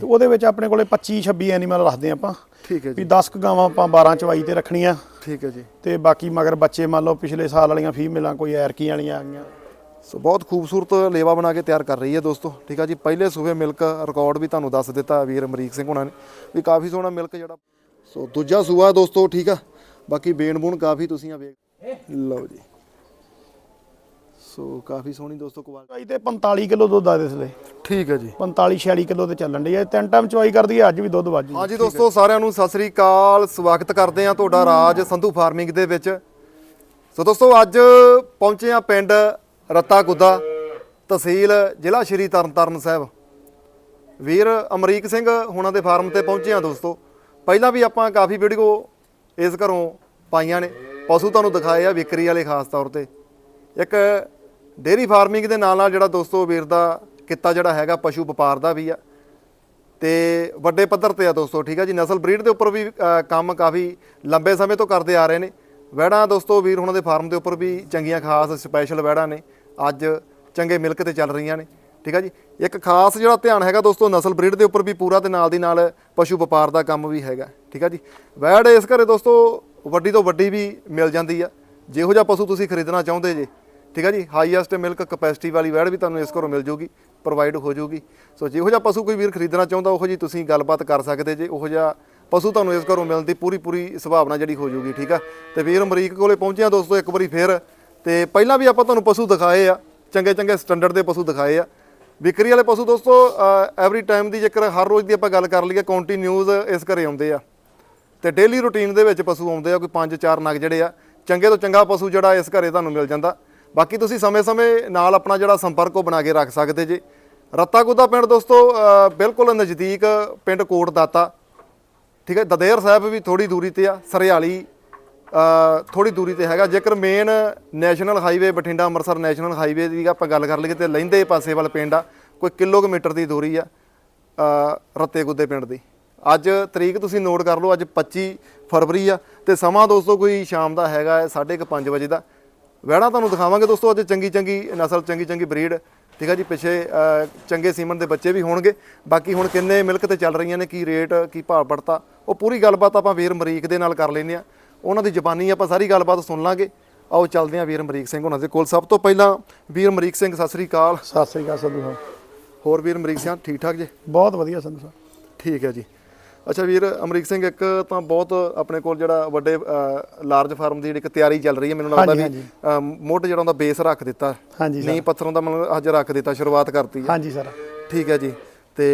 ਤੇ ਉਹਦੇ ਵਿੱਚ ਆਪਣੇ ਕੋਲੇ 25 26 ਐਨੀਮਲ ਰੱਖਦੇ ਆਪਾਂ। ਠੀਕ ਹੈ ਵੀ ਜੀ 10 ਕੁ ਗਾਵਾਂ ਆਪਾਂ 12 ਚਵਾਈ ਤੇ ਰੱਖਣੀਆਂ। ਠੀਕ ਹੈ ਜੀ। ਤੇ ਬਾਕੀ ਮਗਰ ਬੱਚੇ ਮੰਨ ਲਓ ਪਿਛਲੇ ਸਾਲ ਵਾਲੀਆਂ ਫੀਮੇਲਾਂ ਕੋਈ ਐਰਕੀ ਵਾਲੀਆਂ ਆ ਗਈਆਂ। ਸੋ ਬਹੁਤ ਖੂਬਸੂਰਤ ਲੇਵਾ ਬਣਾ ਕੇ ਤਿਆਰ ਕਰ ਰਹੀ ਹੈ ਦੋਸਤੋ। ਠੀਕ ਆ ਜੀ ਪਹਿਲੇ ਸੂਬੇ ਮਿਲਕ ਰਿਕਾਰਡ ਵੀ ਤੁਹਾਨੂੰ ਦੱਸ ਦਿੱਤਾ ਵੀਰ ਅਮਰੀਕ ਸਿੰਘ ਹੁਣਾਂ ਨੇ। ਵੀ ਕਾਫੀ ਸੋਹਣਾ ਮਿਲਕ ਜਿਹੜਾ। ਸੋ ਦੂਜਾ ਸੂਆ ਦੋਸਤੋ ਠੀਕ ਆ। ਬਾਕੀ ਬੇਨ ਬੂਨ ਕਾਫੀ ਤੁਸੀਂ ਆ ਵੇਖ ਲਓ ਜੀ। ਸੋ ਕਾਫੀ ਸੋਹਣੀ ਦੋਸਤੋ ਕੁਆਲਿਟੀ ਚਵਾਈ ਤੇ 45 ਕਿਲੋ ਦੁੱਧ ਆ ਇਸ ਲਈ ਠੀਕ ਹੈ ਜੀ। 45 46 ਕਿਲੋ ਤੇ ਚੱਲਣ ਦੀ ਹੈ ਤਿੰਨ ਟਾਈਮ ਚਵਾਈ ਕਰਦੀ ਹੈ ਅੱਜ ਵੀ ਦੁੱਧ ਵਾਜੂ ਹਾਂਜੀ ਦੋਸਤੋ ਸਾਰਿਆਂ ਨੂੰ ਸਤਿ ਸ੍ਰੀ ਅਕਾਲ। ਸਵਾਗਤ ਕਰਦੇ ਆ ਤੁਹਾਡਾ ਰਾਜ ਸੰਧੂ ਫਾਰਮਿੰਗ ਦੇ ਵਿੱਚ। ਸੋ ਦੋਸਤੋ ਅੱਜ ਪਹੁੰਚੇ ਆ ਪਿੰਡ ਰੱਤਾ ਗੁੱਦਾ ਤਹਿਸੀਲ ਜ਼ਿਲ੍ਹਾ ਸ਼੍ਰੀ ਤਰਨਤਾਰਨ ਸਾਹਿਬ। ਵੀਰ ਅਮਰੀਕ ਸਿੰਘ ਹੁਣਾਂ ਦੇ ਫਾਰਮ ਤੇ ਪਹੁੰਚੇ ਆ ਦੋਸਤੋ। ਪਹਿਲਾਂ ਵੀ ਆਪਾਂ ਕਾਫੀ ਵੀਡੀਓ ਇਸ ਘਰੋਂ ਪਾਈਆਂ ਨੇ। ਪਸ਼ੂ ਤੁਹਾਨੂੰ ਦਿਖਾਏ ਆ ਵਿਕਰੀ ਵਾਲੇ ਖਾਸ ਤੌਰ ਤੇ। ਇੱਕ ਡੇਰੀ ਫਾਰਮਿੰਗ ਦੇ ਨਾਲ ਨਾਲ ਜਿਹੜਾ ਦੋਸਤੋ ਵੀਰ ਦਾ ਕਿੱਤਾ ਜਿਹੜਾ ਹੈਗਾ ਪਸ਼ੂ ਵਪਾਰ ਦਾ ਵੀ ਆ। ਤੇ ਵੱਡੇ ਪੱਧਰ ਤੇ ਆ ਦੋਸਤੋ, ਠੀਕ ਆ ਜੀ? ਨਸਲ ਬਰੀਡ ਦੇ ਉੱਪਰ ਵੀ ਕੰਮ ਕਾਫੀ ਲੰਬੇ ਸਮੇਂ ਤੋਂ ਕਰਦੇ ਆ ਰਹੇ ਨੇ। ਵੈੜਾਂ ਦੋਸਤੋ ਵੀਰ ਉਹਨਾਂ ਦੇ ਫਾਰਮ ਦੇ ਉੱਪਰ ਵੀ ਚੰਗੀਆਂ ਖਾਸ ਸਪੈਸ਼ਲ ਵੈੜਾਂ ਨੇ। ਅੱਜ ਚੰਗੇ ਮਿਲਕ ਤੇ ਚੱਲ ਰਹੀਆਂ ਨੇ, ਠੀਕ ਆ ਜੀ? ਇੱਕ ਖਾਸ ਜਿਹੜਾ ਧਿਆਨ ਹੈਗਾ ਦੋਸਤੋ, ਨਸਲ ਬਰੀਡ ਦੇ ਉੱਪਰ ਵੀ ਪੂਰਾ ਤੇ ਨਾਲ ਦੀ ਨਾਲ ਪਸ਼ੂ ਵਪਾਰ ਦਾ ਕੰਮ ਵੀ ਹੈਗਾ, ਠੀਕ ਆ ਜੀ? ਵੈੜ ਇਸ ਘਰੇ ਦੋਸਤੋ ਵੱਡੀ ਤੋਂ ਵੱਡੀ ਵੀ ਮਿਲ ਜਾਂਦੀ ਆ। ਜਿਹੋ ਜਿਹਾ ਪਸ਼ੂ ਤੁਸੀਂ ਖਰੀਦਣਾ ਚਾਹੁੰਦੇ ਜੇ ਠੀਕ ਹੈ ਜੀ? ਹਾਈਐਸਟ ਮਿਲਕ ਕਪੈਸਿਟੀ ਵਾਲੀ ਵੈੜ ਵੀ ਤੁਹਾਨੂੰ ਇਸ ਘਰੋਂ ਮਿਲ ਜੂਗੀ ਪ੍ਰੋਵਾਈਡ ਹੋ ਜੂਗੀ। ਸੋ ਜਿਹੋ ਜਿਹਾ ਪਸ਼ੂ ਕੋਈ ਵੀਰ ਖਰੀਦਣਾ ਚਾਹੁੰਦਾ, ਉਹੋ ਜੀ ਤੁਸੀਂ ਗੱਲਬਾਤ ਕਰ ਸਕਦੇ ਜੇ। ਉਹੋ ਜਿਹਾ ਪਸ਼ੂ ਤੁਹਾਨੂੰ ਇਸ ਘਰੋਂ ਮਿਲਣ ਦੀ ਪੂਰੀ ਪੂਰੀ ਸੰਭਾਵਨਾ ਜਿਹੜੀ ਹੋ ਜੂਗੀ, ਠੀਕ ਆ? ਤੇ ਵੀਰ ਅਮਰੀਕ ਕੋਲੇ ਪਹੁੰਚਿਆ ਦੋਸਤੋ ਇੱਕ ਵਾਰੀ ਫੇਰ। ਤੇ ਪਹਿਲਾਂ ਵੀ ਆਪਾਂ ਤੁਹਾਨੂੰ ਪਸ਼ੂ ਦਿਖਾਏ ਆ ਚੰਗੇ ਚੰਗੇ ਸਟੈਂਡਰਡ ਦੇ ਪਸ਼ੂ ਦਿਖਾਏ ਆ। ਵਿਕਰੀ ਵਾਲੇ ਪਸ਼ੂ ਦੋਸਤੋ ਐਵਰੀ ਟਾਈਮ ਦੀ ਜੇਕਰ ਹਰ ਰੋਜ਼ ਦੀ ਆਪਾਂ ਗੱਲ ਕਰ ਲਈਏ ਕੰਟੀਨਿਊਸ ਇਸ ਘਰੇ ਆਉਂਦੇ ਆ। ਤੇ ਡੇਲੀ ਰੂਟੀਨ ਦੇ ਵਿੱਚ ਪਸ਼ੂ ਆਉਂਦੇ ਆ, ਕੋਈ 5-4 ਨਗ ਜਿਹੜੇ ਆ, ਚੰਗੇ ਤੋਂ ਚੰਗਾ ਪਸ਼ੂ ਜਿਹੜਾ ਇਸ ਘਰੇ ਤੁਹਾਨੂੰ ਮਿਲ ਜਾਂਦਾ। ਬਾਕੀ ਤੁਸੀਂ ਸਮੇਂ-ਸਮੇਂ ਨਾਲ ਆਪਣਾ ਜਿਹੜਾ ਸੰਪਰਕ ਉਹ ਬਣਾ ਕੇ ਰੱਖ ਸਕਦੇ ਜੇ। ਰੱਤਾ ਗੁੱਦਾ ਪਿੰਡ ਦੋਸਤੋ ਬਿਲਕੁਲ ਨਜ਼ਦੀਕ ਪਿੰਡ ਕੋਟ ਦਾਤਾ ਠੀਕ ਹੈ, ਦਦੇਰ ਸਾਹਿਬ ਵੀ ਥੋੜੀ ਦੂਰੀ ਤੇ ਆ, ਸਰਿਆਲੀ ਥੋੜੀ ਦੂਰੀ ਤੇ ਹੈਗਾ। ਜੇਕਰ main national highway Bathinda, Amritsar national highway ਦੀ ਆਪਾਂ ਗੱਲ ਕਰ ਲਈਏ ਤੇ ਲਹਿੰਦੇ ਪਾਸੇ ਵਾਲ ਪਿੰਡ ਆ, ਕੋਈ ਕਿਲੋਮੀਟਰ ਦੀ ਦੂਰੀ ਆ ਰੱਤੇ ਗੁੱਦੇ ਪਿੰਡ ਦੀ। ਅੱਜ ਤਰੀਕ ਤੁਸੀਂ ਨੋਟ ਕਰ ਲਓ, ਅੱਜ 25 ਫਰਵਰੀ ਆ ਤੇ ਸਮਾਂ ਦੋਸਤੋ ਕੋਈ ਸ਼ਾਮ ਦਾ ਹੈਗਾ 5:30 ਵਜੇ ਦਾ। ਵਹਿਣਾ ਤੁਹਾਨੂੰ ਦਿਖਾਵਾਂਗੇ ਦੋਸਤੋ ਅੱਜ ਚੰਗੀ ਚੰਗੀ ਨਸਲ ਚੰਗੀ ਚੰਗੀ ਬਰੀਡ ਠੀਕ ਆ ਜੀ? ਪਿੱਛੇ ਚੰਗੇ ਸੀਮਨ ਦੇ ਬੱਚੇ ਵੀ ਹੋਣਗੇ। ਬਾਕੀ ਹੁਣ ਕਿੰਨੇ ਮਿਲਕ ਤੇ ਚੱਲ ਰਹੀਆਂ ਨੇ ਕੀ ਰੇਟ ਕੀ ਭਾਅ ਪੜਤਾ ਉਹ ਪੂਰੀ ਗੱਲਬਾਤ ਆਪਾਂ ਵੀਰ ਮਰੀਕ ਦੇ ਨਾਲ ਕਰ ਲੈਂਦੇ ਆ। ਉਹਨਾਂ ਦੀ ਜ਼ਬਾਨੀ ਆਪਾਂ ਸਾਰੀ ਗੱਲਬਾਤ ਸੁਣ ਲਾਂਗੇ। ਆਓ ਚੱਲਦੇ ਆ ਵੀਰ ਮਰੀਕ ਸਿੰਘ ਉਹਨਾਂ ਦੇ ਕੋਲ। ਸਭ ਤੋਂ ਪਹਿਲਾਂ ਵੀਰ ਮਰੀਕ ਸਿੰਘ ਸਤਿ ਸ੍ਰੀ ਅਕਾਲ। ਸਤਿ ਸ੍ਰੀ ਅਕਾਲ ਸੰਧੂ ਸਾਹਿਬ। ਹੋਰ ਵੀਰ ਮਰੀਕ ਸਿੰਘ ਠੀਕ ਠਾਕ ਜੀ? ਬਹੁਤ ਵਧੀਆ ਸੰਧੂ ਸਾਹਿਬ। ਠੀਕ ਹੈ ਜੀ। ਅੱਛਾ ਵੀਰ ਅਮਰੀਕ ਸਿੰਘ ਇੱਕ ਤਾਂ ਬਹੁਤ ਆਪਣੇ ਕੋਲ ਜਿਹੜਾ ਵੱਡੇ ਲਾਰਜ ਫਾਰਮ ਦੀ ਜਿਹੜੀ ਇੱਕ ਤਿਆਰੀ ਚੱਲ ਰਹੀ ਹੈ ਮੈਨੂੰ ਲੱਗਦਾ ਵੀ ਮੁੱਢ ਜਿਹੜਾ ਉਹਦਾ ਬੇਸ ਰੱਖ ਦਿੱਤਾ। ਨੀਂਹ ਪੱਥਰੋਂ ਦਾ ਮਤਲਬ ਅੱਜ ਰੱਖ ਦਿੱਤਾ ਸ਼ੁਰੂਆਤ ਕਰਤੀ ਹੈ। ਹਾਂਜੀ ਸਰ ਠੀਕ ਹੈ ਜੀ। ਤੇ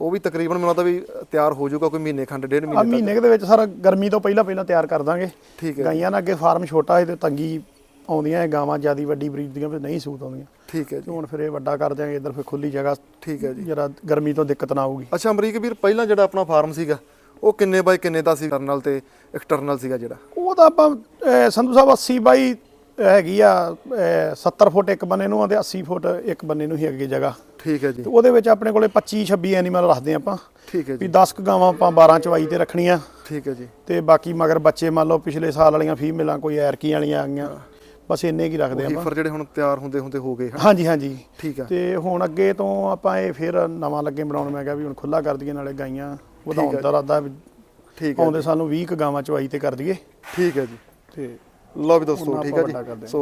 ਉਹ ਵੀ ਤਕਰੀਬਨ ਮੈਨੂੰ ਲੱਗਦਾ ਵੀ ਤਿਆਰ ਹੋ ਜਾਊਗਾ ਕੋਈ ਮਹੀਨੇ ਖੰਡ ਡੇਢ ਮਹੀਨੇ ਮਹੀਨੇ ਦੇ ਵਿੱਚ ਸਰ ਗਰਮੀ ਤੋਂ ਪਹਿਲਾਂ ਪਹਿਲਾਂ ਤਿਆਰ ਕਰ ਦਾਂਗੇ ਠੀਕ ਹੈ ਗਾਈਆਂ ਨਾਲ ਅੱਗੇ ਫਾਰਮ ਛੋਟਾ ਹੈ ਤੇ ਤੰਗੀ ਆਉਂਦੀਆਂ ਇਹ ਗਾਵਾਂ ਜਿਆਦੀ ਵੱਡੀ ਬਰੀਡ ਦੀਆਂ ਵੀ ਨਹੀਂ ਸੂਤ ਆਉਂਦੀਆਂ। ਠੀਕ ਹੈ ਜੀ। ਹੁਣ ਫਿਰ ਇਹ ਵੱਡਾ ਕਰ ਦਿਆਂਗੇ ਇੱਧਰ ਫਿਰ ਖੁੱਲੀ ਜਗ੍ਹਾ। ਠੀਕ ਹੈ ਜੀ। ਜਰਾ ਗਰਮੀ ਤੋਂ ਦਿੱਕਤ ਨਾ ਆਊਗੀ। ਅੱਛਾ ਅਮਰੀਕ ਵੀਰ ਪਹਿਲਾਂ ਜਿਹੜਾ ਆਪਣਾ ਫਾਰਮ ਸੀਗਾ ਉਹ ਕਿੰਨੇ ਬਾਈ ਕਿੰਨੇ ਦਾ ਸੀ ਇੰਟਰਨਲ ਤੇ ਐਕਸਟਰਨਲ ਸੀਗਾ ਜਿਹੜਾ? ਉਹ ਤਾਂ ਆਪਾਂ ਅਹ, ਸੰਧੂ ਸਾਹਿਬ 80 ਬਾਈ ਹੈਗੀ ਆ ਅਹ, 70 ਫੁੱਟ ਇੱਕ ਬੰਨੇ ਨੂੰ ਆ ਤੇ 80 ਫੁੱਟ ਇੱਕ ਬੰਨੇ ਨੂੰ ਹੀ ਅੱਗੇ ਜਗ੍ਹਾ। ਠੀਕ ਹੈ ਜੀ। ਤੇ ਉਹਦੇ ਵਿੱਚ ਆਪਣੇ ਕੋਲੇ 25 26 ਐਨੀਮਲ ਰੱਖਦੇ ਆਪਾਂ। ਠੀਕ ਹੈ ਵੀ ਜੀ 10 ਕੁ ਗਾਵਾਂ ਆਪਾਂ 12 ਚਵਾਈ ਤੇ ਰੱਖਣੀਆਂ। ਠੀਕ ਹੈ ਜੀ। ਤੇ ਬਾਕੀ ਮਗਰ ਬੱਚੇ ਮੰਨ ਲਓ ਪਿਛਲੇ ਸਾਲ ਵਾਲੀਆਂ ਫੀਮੇਲਾਂ ਕੋਈ ਐਰਕੀ ਵਾਲੀਆਂ ਆ ਗਈਆਂ। ਬਸ ਇੰਨੇ ਕੀ ਰੱਖਦੇ ਆਪਾਂ। ਹੀਫਰ ਜਿਹੜੇ ਹੁਣ ਤਿਆਰ ਹੁੰਦੇ ਹੁੰਦੇ ਹੋ ਗਏ ਹਨ? ਹਾਂਜੀ ਹਾਂਜੀ। ਠੀਕ ਆ। ਤੇ ਹੁਣ ਅੱਗੇ ਤੋਂ ਆਪਾਂ ਇਹ ਫਿਰ ਨਵਾਂ ਲੱਗੇ ਬਣਾਉਣ ਮੈਂ ਕਿਹਾ ਵੀ ਹੁਣ ਖੁੱਲਾ ਕਰ ਦਈਏ ਨਾਲੇ ਗਾਈਆਂ ਵਧਾਉਣ ਦਾ ਇਰਾਦਾ ਵੀ ਠੀਕ ਹੈ ਆਉਂਦੇ ਸਾਨੂੰ 20 ਕੁ ਗਾਵਾਂ ਚਵਾਈ ਤੇ ਕਰ ਦਈਏ। ਠੀਕ ਹੈ ਜੀ। ਤੇ ਲਓ ਵੀ ਦੋਸਤੋ ਠੀਕ ਹੈ ਜੀ। ਸੋ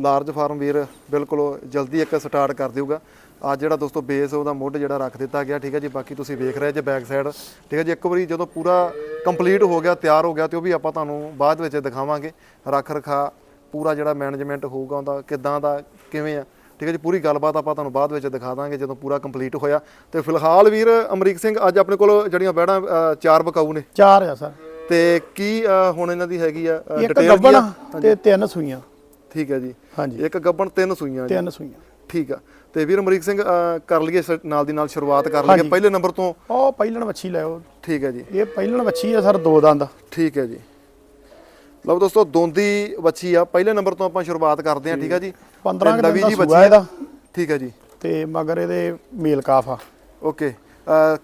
ਲਾਰਜ ਫਾਰਮ ਵੀਰ ਬਿਲਕੁਲ ਜਲਦੀ ਇੱਕ ਸਟਾਰਟ ਕਰ ਦਿਊਗਾ। ਅੱਜ ਜਿਹੜਾ ਦੋਸਤੋ ਬੇਸ ਉਹਦਾ ਮੁੱਢ ਜਿਹੜਾ ਰੱਖ ਦਿੱਤਾ ਗਿਆ ਠੀਕ ਹੈ ਜੀ। ਬਾਕੀ ਤੁਸੀਂ ਵੇਖ ਰਹੇ ਜੇ ਬੈਕ ਸਾਈਡ ਠੀਕ ਹੈ ਜੀ ਇੱਕ ਵਾਰੀ ਜਦੋਂ ਪੂਰਾ ਕੰਪਲੀਟ ਹੋ ਗਿਆ ਤਿਆਰ ਹੋ ਗਿਆ ਤੇ ਉਹ ਵੀ ਆਪਾਂ ਤੁਹਾਨੂੰ ਬਾਅਦ ਵਿੱਚ ਦਿਖਾਵਾਂਗੇ। ਰੱਖ ਰਖਾ ਪੂਰਾ ਜਿਹੜਾ ਮੈਨੇਜਮੈਂਟ ਹੋਊਗਾ ਉਹਦਾ ਕਿੱਦਾਂ ਦਾ ਕਿਵੇਂ ਆ। ਠੀਕ ਹੈ ਜੀ ਪੂਰੀ ਗੱਲਬਾਤ ਆਪਾਂ ਤੁਹਾਨੂੰ ਬਾਅਦ ਵਿੱਚ ਦਿਖਾ ਦਾਂਗੇ ਜਦੋਂ ਪੂਰਾ ਕੰਪਲੀਟ ਹੋਇਆ। ਤੇ ਫਿਲਹਾਲ ਵੀਰ ਅਮਰੀਕ ਸਿੰਘ ਅੱਜ ਆਪਣੇ ਕੋਲ ਜਿਹੜੀਆਂ ਬੈੜਾਂ ਚਾਰ ਬਕਾਊ ਨੇ। ਚਾਰ ਆ ਸਰ। ਤੇ ਕੀ ਹੁਣ ਇਹਨਾਂ ਦੀ ਹੈਗੀ ਆ ਇੱਕ ਗੱਬਣ ਤੇ ਤਿੰਨ ਸੂਈਆਂ। ਠੀਕ ਹੈ ਜੀ। ਹਾਂਜੀ। ਇੱਕ ਗੱਬਣ ਤਿੰਨ ਸੂਈਆਂ ਤਿੰਨ ਸੂਈਆਂ। ਠੀਕ ਆ। ਤੇ ਵੀਰ ਅਮਰੀਕ ਸਿੰਘ ਕਰ ਲਈਏ ਨਾਲ ਦੀ ਨਾਲ ਸ਼ੁਰੂਆਤ ਕਰ ਲਈਏ। ਪਹਿਲੇ ਨੰਬਰ ਤੋਂ ਉਹ ਪਹਿਲਣ ਵੱਛੀ ਲਿਓ ਠੀਕ ਹੈ ਜੀ। ਇਹ ਪਹਿਲਣ ਵੱਛੀ ਆ ਸਰ ਦੋ ਦੰਦ। ਠੀਕ ਹੈ ਜੀ। ਲਓ ਦੋਸਤੋ ਦੋਂਦੀ ਵੱਛੀ ਆ। ਪਹਿਲੇ ਨੰਬਰ ਤੋਂ ਆਪਾਂ ਸ਼ੁਰੂਆਤ ਕਰਦੇ ਹਾਂ ਠੀਕ ਹੈ ਜੀ? 15 ਤੇ ਕੁ ਨਵੀਂ ਦਿਨ ਜੀ ਦਾ ਵੱਛੀ ਸੂਆ ਇਹਦਾ। ਠੀਕ ਹੈ ਜੀ। ਤੇ ਮਗਰ ਇਹਦੇ ਮੇਲ ਕਾਫ ਆ। ਓਕੇ।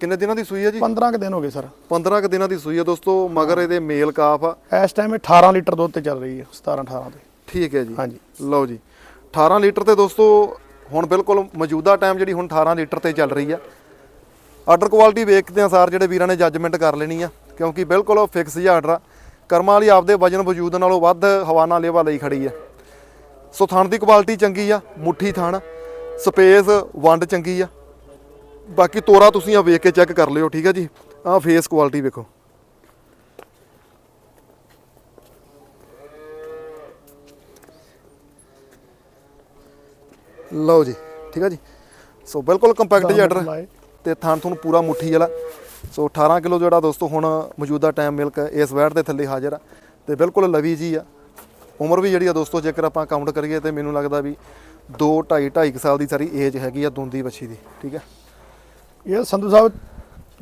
ਕਿੰਨੇ ਦਿਨਾਂ ਦੀ ਸੂਈ ਹੈ ਜੀ? 15 ਕੁ ਦਿਨ ਹੋ ਗਏ ਸਰ। 15 ਕੁ ਦਿਨਾਂ ਦੀ ਸੂਈ ਹੈ ਦੋਸਤੋ ਮਗਰ ਇਹਦੇ ਮੇਲ ਕਾਫ ਆ। ਇਸ ਟਾਈਮ ਇਹ 18 ਲੀਟਰ ਦੁੱਧ ਤੇ ਚੱਲ ਰਹੀ ਹੈ 17 18 ਤੇ। ਠੀਕ ਹੈ ਜੀ। ਹਾਂਜੀ। ਲਓ ਜੀ। 18 ਲੀਟਰ ਤੇ ਦੋਸਤੋ ਹੁਣ ਬਿਲਕੁਲ ਮੌਜੂਦਾ ਟਾਈਮ ਜਿਹੜੀ ਹੁਣ 18 ਲੀਟਰ ਤੇ ਚੱਲ ਰਹੀ ਆ। ਆਰਡਰ ਕੁਆਲਿਟੀ ਵੇਖਦੇ ਆ ਸਾਰ ਜਿਹੜੇ ਵੀਰਾਂ ਨੇ ਜੱਜਮੈਂਟ ਕਰ ਲੈਣੀ ਆ। ਕਿਉਂਕਿ ਬਿਲਕੁਲ ਫਿਕਸ ਜਿਹਾ ਆਰਡਰ ਆ। ਕਰਮਾਂ ਵਾਲੀ ਆਪਦੇ ਵਜਨ ਵਜੂਦ ਨਾਲੋਂ ਵੱਧ ਹਵਾਨਾ ਲੇਵਾ ਲਈ ਖੜੀ ਆ ਸੋ ਥਣ ਦੀ ਕੁਆਲਿਟੀ ਚੰਗੀ ਆ ਮੁੱਠੀ ਥਣ ਸਪੇਸ ਵੰਡ ਚੰਗੀ ਆ। ਬਾਕੀ ਤੋਰਾ ਤੁਸੀਂ ਆ ਵੇਖ ਕੇ ਚੈੱਕ ਕਰ ਲਿਓ ਠੀਕ ਆ ਜੀ? ਆ ਫੇਸ ਕੁਆਲਿਟੀ ਵੇਖੋ। ਲਓ ਜੀ ਠੀਕ ਆ ਜੀ? ਸੋ ਬਿਲਕੁਲ ਕੰਪੈਕਟ ਲਾਏ। ਤੇ ਥਣ ਤੁਹਾਨੂੰ ਪੂਰਾ ਮੁੱਠੀ ਵਾਲਾ। ਸੋ 18 ਕਿਲੋ ਜਿਹੜਾ ਦੋਸਤੋ ਹੁਣ ਮੌਜੂਦਾ ਟਾਈਮ ਮਿਲਕ ਇਸ ਵੈਟ ਦੇ ਥੱਲੇ ਹਾਜ਼ਰ ਆ ਤੇ ਬਿਲਕੁਲ ਲਵੀ ਜੀ ਆ। ਉਮਰ ਵੀ ਜਿਹੜੀ ਆ ਦੋਸਤੋ ਜੇਕਰ ਆਪਾਂ ਕਾਊਂਟ ਕਰੀਏ ਤੇ ਮੈਨੂੰ ਲੱਗਦਾ ਵੀ 2 2.5 2.5 ਸਾਲ ਦੀ ਸਾਰੀ ਏਜ ਹੈਗੀ ਆ ਦੁੰਦੀ ਬੱਚੀ ਦੀ ਠੀਕ ਹੈ ਇਹ ਸੰਧੂ ਸਾਹਿਬ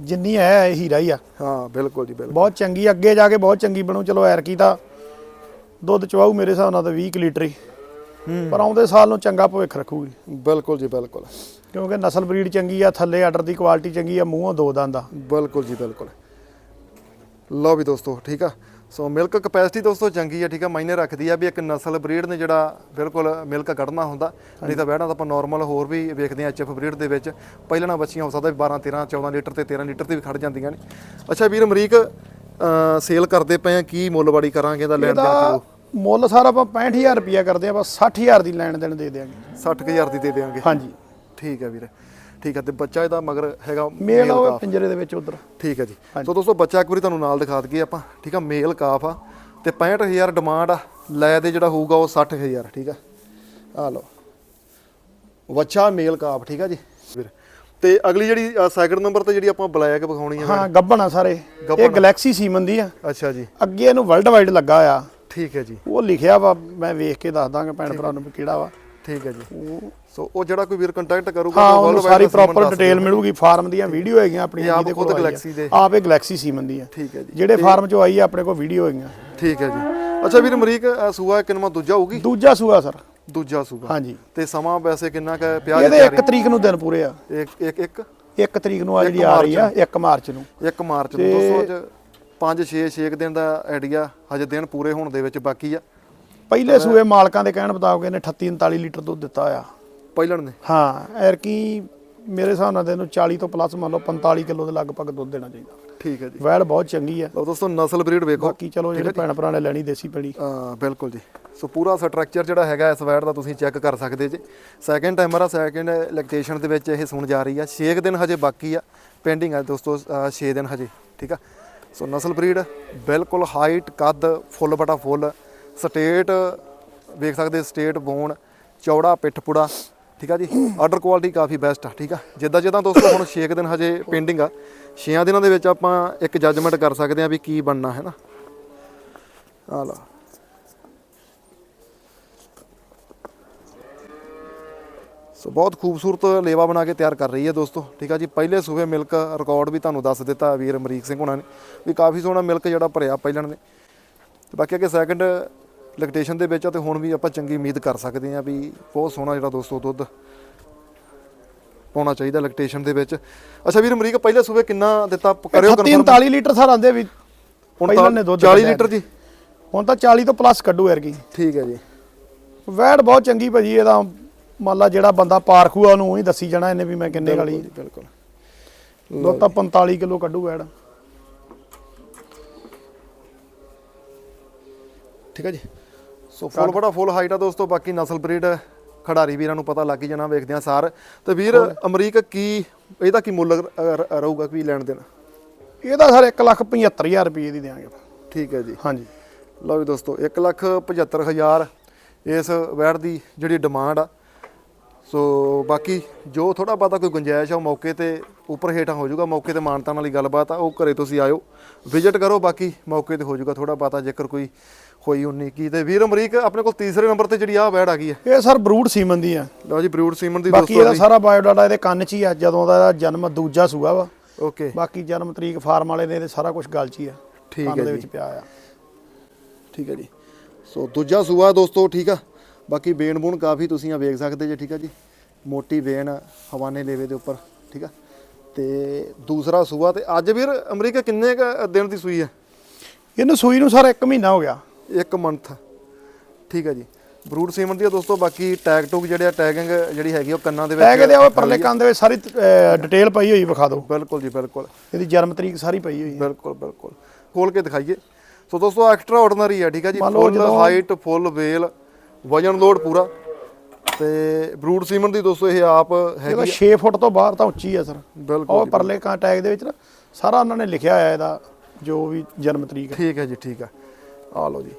ਜਿੰਨੀ ਹੈ ਇਹ ਹੀਰਾ ਹੀ ਆ। ਹਾਂ ਬਿਲਕੁਲ ਜੀ ਬਿਲਕੁਲ। ਬਹੁਤ ਚੰਗੀ ਅੱਗੇ ਜਾ ਕੇ ਬਹੁਤ ਚੰਗੀ ਬਣੂ। ਚਲੋ ਐਰਕੀ ਤਾਂ ਦੁੱਧ ਚਵਾਊ ਮੇਰੇ ਹਿਸਾਬ ਨਾਲ ਤਾਂ 20 ਕੁ ਲੀਟਰ ਹੀ। ਪਰ ਆਉਂਦੇ ਸਾਲ ਨੂੰ ਚੰਗਾ ਭਵਿੱਖ ਰੱਖੂਗੀ। ਬਿਲਕੁਲ ਜੀ ਬਿਲਕੁਲ। ਕਿਉਂਕਿ ਨਸਲ ਬਰੀਡ ਚੰਗੀ ਆ ਥੱਲੇ ਆਰਡਰ ਦੀ ਕੁਆਲਿਟੀ ਚੰਗੀ ਆ ਮੂੰਹੋਂ ਦੋ ਦੰਦ ਆ। ਬਿਲਕੁਲ ਜੀ ਬਿਲਕੁਲ। ਲਓ ਵੀ ਦੋਸਤੋ ਠੀਕ ਆ? ਸੋ ਮਿਲਕ ਕਪੈਸਿਟੀ ਦੋਸਤੋ ਚੰਗੀ ਆ ਠੀਕ ਆ? ਮਾਇਨੇ ਰੱਖਦੀ ਆ ਵੀ ਇੱਕ ਨਸਲ ਬਰੀਡ ਨੇ ਜਿਹੜਾ ਬਿਲਕੁਲ ਮਿਲਕ ਕੱਢਣਾ ਹੁੰਦਾ ਨਹੀਂ ਤਾਂ ਬਹਿਣਾ ਤਾਂ ਆਪਾਂ ਨਾਰਮਲ ਹੋਰ ਵੀ ਵੇਖਦੇ ਆ ਐਚਐਫ ਬਰੀਡ ਦੇ ਵਿੱਚ। ਪਹਿਲਣਾ ਬੱਚੀਆਂ ਹੋ ਸਕਦਾ ਵੀ 12 13 14 ਲੀਟਰ ਤੇ 13 ਲੀਟਰ ਤੇ ਵੀ ਖੜ ਜਾਂਦੀਆਂ ਨੇ। ਅੱਛਾ ਵੀਰ ਅਮਰੀਕ ਸੇਲ ਕਰਦੇ ਪਏ ਆ ਕੀ ਮੁੱਲਵਾੜੀ ਕਰਾਂਗੇ ਦਾ ਲੈਣ ਦੇਣ ਇਹਦਾ ਕਿਲੋ ਮੁੱਲ ਸਾਰਾ ਆਪਾਂ 65000 ਰੁਪਿਆ ਕਰਦੇ ਆ ਬਸ 60000 ਦੀ ਲੈਣ ਦੇਣ ਦੇ ਦਿਆਂਗੇ। 60000 ਦੀ ਦੇ ਦੇਵਾਂਗੇ ਹਾਂਜੀ। ਠੀਕ ਹੈ ਵੀਰ। ਠੀਕ ਹੈ ਤੇ ਬੱਚਾ ਇਹਦਾ ਮਗਰ ਹੈਗਾ ਮੇਲ ਉਹ। ਪਿੰਜਰੇ ਦੇ ਵਿੱਚ ਉਧਰ। ਠੀਕ ਹੈ ਜੀ। ਸੋ ਦੋਸਤੋ ਬੱਚਾ ਇੱਕ ਵਾਰੀ ਤੁਹਾਨੂੰ ਨਾਲ ਦਿਖਾ ਦਈਏ ਆਪਾਂ। ਠੀਕ ਆ ਮੇਲ ਕਾਫ ਆ। ਤੇ 65000 ਡਿਮਾਂਡ ਆ। ਲੈ ਦੇ ਜਿਹੜਾ ਹੋਊਗਾ ਉਹ 60000 ਠੀਕ ਆ। ਆ ਲਓ। ਬੱਚਾ ਮੇਲ ਕਾਫ ਠੀਕ ਆ ਜੀ। ਵੀਰ ਤੇ ਅਗਲੀ ਜਿਹੜੀ ਸੈਕਿੰਡ ਨੰਬਰ ਤੇ ਜਿਹੜੀ ਆਪਾਂ ਬਲੈਕ ਵਿਖਾਉਣੀ ਆ ਹਾਂ ਗੱਬਣ ਆ ਸਾਰੇ। ਇਹ। ਗੈਲੈਕਸੀ ਸੀਮਨ ਦੀ ਆ। ਅੱਛਾ ਜੀ। ਅੱਗੇ ਇਹਨੂੰ ਵਰਲਡ ਵਾਈਡ ਲੱਗਾ ਆ ਠੀਕ ਹੈ ਜੀ। ਉਹ ਲਿਖਿਆ ਵਾ ਮੈਂ ਵੇਖ ਕੇ ਦੱਸ ਦਾਂਗਾ ਭੈਣ ਭਰਾ ਨੂੰ ਵੀ ਕਿਹੜਾ ਵਾ। ਠੀਕ ਹੈ ਜੀ। ਉਹ ਸੋ ਉਹ ਜਿਹੜਾ ਕੋਈ ਵੀਰ ਕੰਟੈਕਟ ਕਰੂਗਾ ਹਾਂ ਉਹਨੂੰ ਸਾਰੀ ਪ੍ਰੋਪਰ ਡਿਟੇਲ। ਮਿਲੂਗੀ ਫਾਰਮ ਦੀਆਂ ਵੀਡੀਓ ਹੈਗੀਆਂ ਆਪਣੀਆਂ ਇਹ ਆਪ ਜਿਹਦੇ ਕੋਲ। Galaxy ਦੇ। ਆਪ ਇਹ ਗੈਲੈਕਸੀ ਸੀਮਨ ਦੀ ਆ। ਠੀਕ ਹੈ ਜੀ। ਜਿਹੜੇ ਫਾਰਮ ਚੋਂ ਆਈ ਆ ਆਪਣੇ ਕੋਲ ਵੀਡੀਓ ਹੈਗੀਆਂ। ਠੀਕ ਹੈ ਜੀ। ਅੱਛਾ ਵੀਰ ਅਮਰੀਕ ਸੂਆ ਕਿੰਨਾ ਦੂਜਾ ਹੋਊਗੀ? ਦੂਜਾ ਸੂਆ ਸਰ। ਦੂਜਾ ਸੂਆ। ਹਾਂਜੀ ਤੇ ਸਮਾਂ ਵੈਸੇ ਕਿੰਨਾ ਕੁ ਹੈ? ਪਿਆਜ਼ ਇਹਦੇ 1 ਤਰੀਕ ਨੂੰ ਦਿਨ ਪੂਰੇ ਆ। ਇੱਕ ਇੱਕ ਇੱਕ? 1 ਤਰੀਕ ਨੂੰ ਆ ਜਿਹੜੀ ਆ ਰਹੀ ਆ 1 ਮਾਰਚ ਨੂੰ। 1 ਮਾਰਚ ਨੂੰ। ਦੋਸਤੋ ਅੱਜ 5 6 6 ਦਿਨ ਦਾ ਆਈਡੀਆ ਹਜੇ ਦਿਨ ਪੂਰੇ ਹੋਣ ਦੇ ਵਿੱਚ ਬਾਕੀ ਆ। ਪਹਿਲੇ ਸੂਏ ਮਾਲਕਾਂ ਦੇ ਕਹਿਣ ਮੁਤਾਬਕ ਇਹਨੇ 38 39 ਲੀਟਰ ਦੁੱਧ ਦਿੱਤਾ ਆ। ਪਹਿਲਣ ਨੇ। ਹਾਂ ਐਰਕੀ ਮੇਰੇ ਹਿਸਾਬ ਨਾਲ ਇਹਨੂੰ 40 ਤੋਂ ਪਲੱਸ ਮੰਨ ਲਓ 45 ਕਿਲੋ ਦੇ ਲਗਭਗ ਦੁੱਧ ਦੇਣਾ ਚਾਹੀਦਾ। ਠੀਕ ਹੈ ਜੀ। ਵੈੜ ਬਹੁਤ ਚੰਗੀ ਆ। ਲਓ ਦੋਸਤੋ ਨਸਲ ਬਰੀਡ ਵੇਖੋ। ਬਾਕੀ ਚਲੋ ਜਿਹੜੇ ਭੈਣ ਭਰਾ ਨੇ ਲੈਣੀ ਦੇਸੀ ਪੈਣੀ ਹਾਂ ਬਿਲਕੁਲ ਜੀ। ਸੋ ਪੂਰਾ ਸਟਰਕਚਰ ਜਿਹੜਾ ਹੈਗਾ ਇਸ ਵੈਟ ਦਾ ਤੁਸੀਂ ਚੈੱਕ ਕਰ ਸਕਦੇ ਜੀ। ਸੈਕਿੰਡ ਟਾਈਮਰ ਆ ਸੈਕਿੰਡ ਲੈਕਟੇਸ਼ਨ ਦੇ ਵਿੱਚ ਇਹ ਸੁਣ ਜਾ ਰਹੀ ਆ। 6 ਦਿਨ ਹਜੇ ਬਾਕੀ ਆ ਪੈਂਡਿੰਗ ਆ ਦੋਸਤੋ 6 ਦਿਨ ਹਜੇ ਠੀਕ ਆ। ਸੋ ਨਸਲ ਬਰੀਡ, ਬਿਲਕੁਲ ਹਾਈਟ ਕੱਦ, ਫੁੱਲ ਬਟਾ ਫੁੱਲ ਸਟੇਟ ਵੇਖ ਸਕਦੇ ਸਟੇਟ ਬੋਨ ਚੌੜਾ ਪਿੱਠ ਪੁੜਾ, ਠੀਕ ਆ ਜੀ? ਆਰਡਰ ਕੁਆਲਿਟੀ ਕਾਫੀ ਬੈਸਟ ਆ, ਠੀਕ ਆ? ਜਿੱਦਾਂ ਜਿੱਦਾਂ ਦੋਸਤੋ ਹੁਣ 6 ਦਿਨ ਹਜੇ ਪੈਂਡਿੰਗ ਆ 6 ਦਿਨਾਂ ਦੇ ਵਿੱਚ ਆਪਾਂ ਇੱਕ ਜੱਜਮੈਂਟ ਕਰ ਸਕਦੇ ਆ ਵੀ ਕੀ ਬਣਨਾ, ਹੈ ਨਾ? ਆ ਲਓ। ਸੋ ਬਹੁਤ ਖੂਬਸੂਰਤ ਲੇਵਾ ਬਣਾ ਕੇ ਤਿਆਰ ਕਰ ਰਹੀ ਹੈ ਦੋਸਤੋ। ਠੀਕ ਆ ਜੀ ਪਹਿਲੇ ਸੂਬੇ ਮਿਲਕ ਰਿਕਾਰਡ ਵੀ ਤੁਹਾਨੂੰ ਦੱਸ ਦਿੱਤਾ ਵੀਰ ਅਮਰੀਕ ਸਿੰਘ ਹੋਣਾ ਨੇ ਵੀ ਕਾਫੀ ਸੋਹਣਾ ਮਿਲਕ ਜਿਹੜਾ ਭਰਿਆ ਪਹਿਲਣ ਨੇ। ਤੇ ਬਾਕੀ ਅੱਗੇ ਸੈਕੰਡ ਲੈਕਟੇਸ਼ਨ ਦੇ ਵਿੱਚ ਆ ਤੇ ਹੁਣ ਵੀ ਆਪਾਂ ਚੰਗੀ ਉਮੀਦ ਕਰ ਸਕਦੇ ਆ ਵੀ ਬਹੁਤ ਸੋਹਣਾ ਜਿਹੜਾ ਦੋਸਤੋ ਦੁੱਧ ਪਾਉਣਾ ਚਾਹੀਦਾ ਲੈਕਟੇਸ਼ਨ ਦੇ ਵਿੱਚ। ਅੱਛਾ ਵੀਰ ਅਮਰੀਕ ਪਹਿਲੇ ਸੂਬੇ ਕਿੰਨਾ ਦਿੱਤਾ? ਕਰਿਓ 38 39 ਲੀਟਰ ਸਰ ਆਂਦੇ ਵੀ ਪਹਿਲਾਂ ਨੇ ਦੁੱਧ 40 ਕੱਢਿਆ। ਲੀਟਰ ਜੀ। ਹੁਣ ਤਾਂ 40 ਤੋਂ ਪਲੱਸ ਕੱਢੂ ਐਰਕੀ ਠੀਕ ਹੈ ਜੀ। ਵੈੜ ਬਹੁਤ ਚੰਗੀ ਭਾਜੀ ਇਹਦਾ ਮੰਨ ਲਾ ਜਿਹੜਾ ਬੰਦਾ ਪਾਰਖੂਆ ਉਹਨੂੰ ਉਹੀ ਦੱਸੀ ਜਾਣਾ ਇਹਨੇ ਵੀ ਮੈਂ ਕਿੰਨੇ ਵਾਲੀ ਬਿਲਕੁਲ। ਦੁੱਧ ਤਾਂ 45 ਕਿਲੋ ਕੱਢੂ ਵੈੜ ਠੀਕ ਹੈ ਜੀ। ਸੋ ਫੁੱਲ ਬੜਾ ਫੁੱਲ ਹਾਈਟ ਆ ਦੋਸਤੋ ਬਾਕੀ ਨਸਲ ਬਰੀਡ ਖਿਡਾਰੀ ਵੀਰਾਂ ਨੂੰ ਪਤਾ ਲੱਗ ਹੀ ਜਾਣਾ ਵੇਖਦੇ ਆ ਸਾਰ। ਤੇ ਵੀਰ ਅਮਰੀਕ ਕੀ ਇਹਦਾ ਕੀ ਮੁੱਲ ਰਹੂਗਾ ਕੀ ਲੈਣ ਦੇਣ? ਇਹਦਾ ਸਰ 175000 ਰੁਪਏ ਦੀ ਦੇਾਂਗੇ ਠੀਕ ਹੈ ਜੀ। ਹਾਂਜੀ। ਲਓ ਵੀ ਦੋਸਤੋ 175000 ਇਸ ਵੈੜ ਦੀ ਜਿਹੜੀ ਡਿਮਾਂਡ ਆ ਸੋ ਬਾਕੀ ਜੋ ਥੋੜਾ ਬਹੁਤਾ ਕੋਈ ਗੁੰਜਾਇਸ਼ ਆ ਉਹ ਮੌਕੇ ਤੇ ਉੱਪਰ ਹੇਠਾਂ ਹੋ ਜਾਊਗਾ ਮੌਕੇ ਤੇ ਮਾਨਤਾਂ ਵਾਲੀ ਗੱਲਬਾਤ ਆ ਉਹ ਘਰੇ ਤੁਸੀਂ ਆਇਓ ਵਿਜ਼ਿਟ ਕਰੋ ਬਾਕੀ ਮੌਕੇ ਤੇ ਹੋ ਜਾਊਗਾ ਥੋੜਾ ਬਹੁਤਾ ਜੇਕਰ ਕੋਈ ਹੋਈ 19 ਕੀ। ਤੇ ਵੀਰ ਅਮਰੀਕ ਆਪਣੇ ਕੋਲ ਤੀਸਰੇ ਨੰਬਰ ਤੇ ਜਿਹੜੀ ਆ ਵੈੜ ਆ ਗਈ ਹੈ। ਇਹ ਸਰ ਬਰੂਡ ਸੀਮਨ ਦੀ ਆ। ਲਓ ਜੀ ਬਰੂਡ ਸੀਮਨ ਦੀ ਬਾਕੀ ਦੋਸਤੋ ਇਹਦਾ ਸਾਰਾ ਬਾਇਓਡਾਟਾ ਇਹਦੇ ਕੰਨ 'ਚ ਹੀ ਆ ਜਦੋਂ ਦਾ ਇਹਦਾ ਜਨਮ ਦੂਜਾ ਸੂਆ ਵਾ। ਓਕੇ। ਬਾਕੀ ਜਨਮ ਤਰੀਕ ਫਾਰਮ ਵਾਲੇ ਨੇ ਇਹਦੇ ਸਾਰਾ ਕੁਝ ਗੱਲ 'ਚ ਹੀ ਆ। ਠੀਕ ਹੈ ਦੇ ਜੀ। ਵਿੱਚ ਪਿਆ ਆ। ਠੀਕ ਹੈ ਜੀ। ਸੋ ਦੂਜਾ ਸੂਆ ਦੋਸਤੋ ਠੀਕ ਆ। ਬਾਕੀ ਬੇਨ ਬੂਨ ਕਾਫੀ ਤੁਸੀਂ ਆ ਵੇਖ ਸਕਦੇ ਜੇ ਠੀਕ ਆ ਜੀ? ਮੋਟੀ ਵੇਨ ਹਵਾਨੇ ਲੇਵੇ ਦੇ ਉੱਪਰ ਠੀਕ ਆ? ਤੇ ਦੂਸਰਾ ਸੂਆ ਤੇ ਅੱਜ ਵੀਰ ਅਮਰੀਕਾ ਕਿੰਨੇ ਕੁ ਦਿਨ ਦੀ ਸੂਈ ਹੈ? ਇਹਨੂੰ ਸੂਈ ਨੂੰ ਸਰ 1 ਮਹੀਨਾ ਹੋ ਗਿਆ। ਇੱਕ ਮੰਥ ਠੀਕ ਹੈ ਜੀ। ਬਰੂਡ ਸੀਮਨ ਦੀ ਆ ਦੋਸਤੋ ਬਾਕੀ ਟੈਗ ਟੂਗ ਜਿਹੜੇ ਆ ਟੈਗਿੰਗ ਜਿਹੜੀ ਹੈਗੀ ਉਹ ਕੰਨਾਂ ਦੇ ਵਿੱਚ ਟੈਗ ਇਹਦੇ ਉਹ ਪਰਲੇ ਕੰਨ ਦੇ ਵਿੱਚ ਸਾਰੀ ਡਿਟੇਲ ਪਈ ਹੋਈ ਵਿਖਾ ਦਿਓ। ਬਿਲਕੁਲ ਜੀ ਬਿਲਕੁਲ। ਇਹਦੀ ਜਨਮ ਤਰੀਕ ਸਾਰੀ ਪਈ ਹੋਈ ਹੈ। ਬਿਲਕੁਲ ਬਿਲਕੁਲ। ਖੋਲ ਕੇ ਦਿਖਾਈਏ। ਸੋ ਦੋਸਤੋ ਐਕਸਟਰਾ ਆਰਡੀਨਰੀ ਹੈ ਠੀਕ ਹੈ ਜੀ। ਫੁੱਲ ਹਾਈਟ ਫੁੱਲ ਵੇਲ ਵਜਨ ਲੋਡ ਪੂਰਾ। ਤੇ ਬਰੂਡ ਸੀਮਨ ਦੀ ਦੋਸਤੋ ਇਹ ਆਪ ਇਹਦਾ ਹੈਗੀ 6 ਫੁੱਟ ਤੋਂ ਬਾਹਰ ਤਾਂ ਉੱਚੀ ਹੈ ਸਰ। ਬਿਲਕੁਲ ਉਹ ਪਰਲੇ ਕਾਂ ਟੈਗ ਦੇ ਵਿੱਚ ਨਾ ਸਾਰਾ ਉਹਨਾਂ ਨੇ ਲਿਖਿਆ ਹੋਇਆ ਇਹਦਾ ਜੋ ਵੀ ਜਨਮ ਤਰੀਕ ਹੈ। ਠੀਕ ਹੈ ਜੀ ਠੀਕ ਹੈ। ਆ ਲਓ ਜੀ।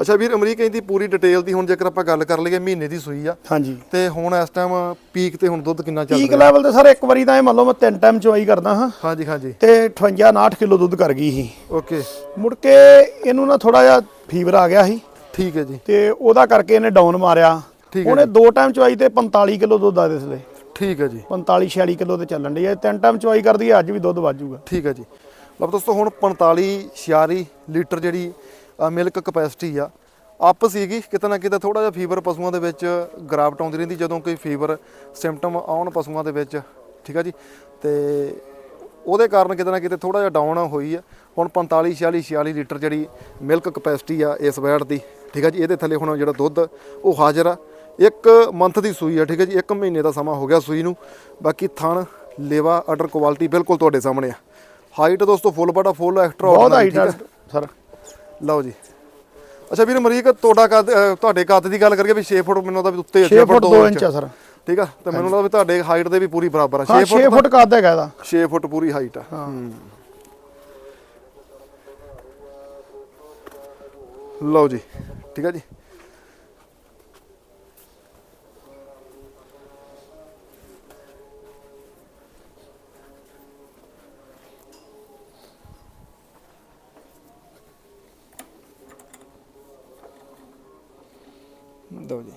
ਅੱਛਾ ਵੀਰ ਅਮਰੀਕਾ ਦੀ ਪੂਰੀ ਡਿਟੇਲ ਦੀ ਹੁਣ ਜੇਕਰ ਆਪਾਂ ਗੱਲ ਕਰ ਲਈਏ ਮਹੀਨੇ ਦੀ ਸੂਈ ਆ। ਹਾਂਜੀ। ਤੇ ਹੁਣ ਇਸ ਟਾਈਮ ਪੀਕ ਤੇ ਹੁਣ ਦੁੱਧ ਕਿੰਨਾ ਚੱਲ ਪੀਕ ਰਿਹਾ? ਲੈਵਲ ਤੇ ਸਰ ਇੱਕ ਵਾਰੀ ਤਾਂ ਇਹ ਮੰਨ ਲਓ ਮੈਂ ਤਿੰਨ ਟਾਈਮ ਚਵਾਈ ਕਰਦਾ ਹਾਂ। ਹਾਂਜੀ ਹਾਂਜੀ। ਤੇ 58 59 ਕਿਲੋ ਦੁੱਧ ਕਰ ਗਈ ਸੀ। ਓਕੇ ਮੁੜ ਕੇ ਇਹਨੂੰ ਨਾ ਥੋੜਾ ਜਿਹਾ ਫੀਵਰ ਆ ਗਿਆ ਸੀ। ਠੀਕ ਹੈ ਜੀ। ਤੇ ਉਹਦਾ ਕਰਕੇ ਇਹਨੇ ਡਾਊਨ ਮਾਰਿਆ। ਠੀਕ ਹੈ ਉਹਨੇ ਦੋ ਟਾਈਮ ਚਵਾਈ ਤੇ 45 ਕਿਲੋ ਦੁੱਧ ਆ ਦਿਸਲੇ ਠੀਕ ਹੈ ਜੀ। 45 46 ਕਿਲੋ ਤੇ ਚੱਲਣ ਦੀ ਹੈ। ਤਿੰਨ ਟਾਈਮ ਚਵਾਈ ਕਰਦੀ ਹੈ ਅੱਜ ਵੀ ਦੁੱਧ ਵਾਜੂਗਾ। ਠੀਕ ਹੈ ਜੀ। ਲਓ ਦੋਸਤੋ ਹੁਣ 45 46 ਲੀਟਰ ਜਿਹੜੀ ਮਿਲਕ ਕਪੈਸਿਟੀ ਆ ਅਪ ਸੀਗੀ ਕਿਤੇ ਨਾ ਕਿਤੇ ਥੋੜਾ ਜਿਹਾ ਫੀਵਰ ਪਸ਼ੂਆਂ ਦੇ ਵਿੱਚ ਗਰਾਵਟ ਆਉਂਦੀ ਰਹਿੰਦੀ ਜਦੋਂ ਕੋਈ ਫੀਵਰ ਸਿੰਪਟਮ ਆਉਣ ਪਸ਼ੂਆਂ ਦੇ ਵਿੱਚ ਠੀਕ ਆ ਜੀ। ਤੇ ਉਹਦੇ ਕਾਰਨ ਕਿਤੇ ਨਾ ਕਿਤੇ ਥੋੜਾ ਜਿਹਾ ਡਾਊਨ ਹੋਈ ਆ। ਹੁਣ 45 46 46 ਲੀਟਰ ਜਿਹੜੀ ਮਿਲਕ ਕਪੈਸਿਟੀ ਆ ਇਸ ਵੈੜ ਦੀ ਠੀਕ ਆ ਜੀ? ਇਹਦੇ ਥੱਲੇ ਹੁਣ ਜਿਹੜਾ ਦੁੱਧ ਉਹ ਹਾਜ਼ਰ ਆ। ਇੱਕ ਮੰਥ ਦੀ ਸੂਈ ਆ ਠੀਕ ਹੈ ਜੀ? ਇੱਕ ਮਹੀਨੇ ਦਾ ਸਮਾਂ ਹੋ ਗਿਆ ਸੂਈ ਨੂੰ। ਬਾਕੀ ਥਣ ਲੇਵਾ ਆਰਡਰ ਕੁਆਲਿਟੀ ਬਿਲਕੁਲ ਤੁਹਾਡੇ ਸਾਹਮਣੇ ਆ। ਹਾਈਟ ਦੋਸਤੋ ਫੁੱਲ ਬੜਾ ਫੁੱਲ ਐਕਸਟਰਾ ਬਹੁਤ ਹਾਈਟ ਆ ਸਰ। ਲਓ ਜੀ। ਅੱਛਾ ਵੀਰ ਅਮਰੀਕ ਤੁਹਾਡਾ ਕੱਦ ਤੁਹਾਡੇ ਕੱਦ ਦੀ ਗੱਲ ਕਰੀਏ ਵੀ 6 ਫੁੱਟ ਮੈਨੂੰ ਤਾਂ ਵੀ ਉੱਤੇ 6 ਫੁੱਟ 2 ਇੰਚ ਆ। ਸਰ। ਠੀਕ ਆ? ਤੇ ਮੈਨੂੰ ਲੱਗਦਾ ਵੀ ਤੁਹਾਡੇ ਹਾਈਟ ਦੇ ਵੀ ਪੂਰੀ ਬਰਾਬਰ ਆ। ਹਾਂ 6 6 ਫੁੱਟ ਫੁੱਟ ਕੱਦ ਹੈਗਾ ਇਹਦਾ। 6 ਫੁੱਟ ਪੂਰੀ ਹਾਈਟ ਆ। ਹਾਂ। ਲਓ ਜੀ, ਠੀਕ ਆ ਜੀ। ਲਓ ਜੀ।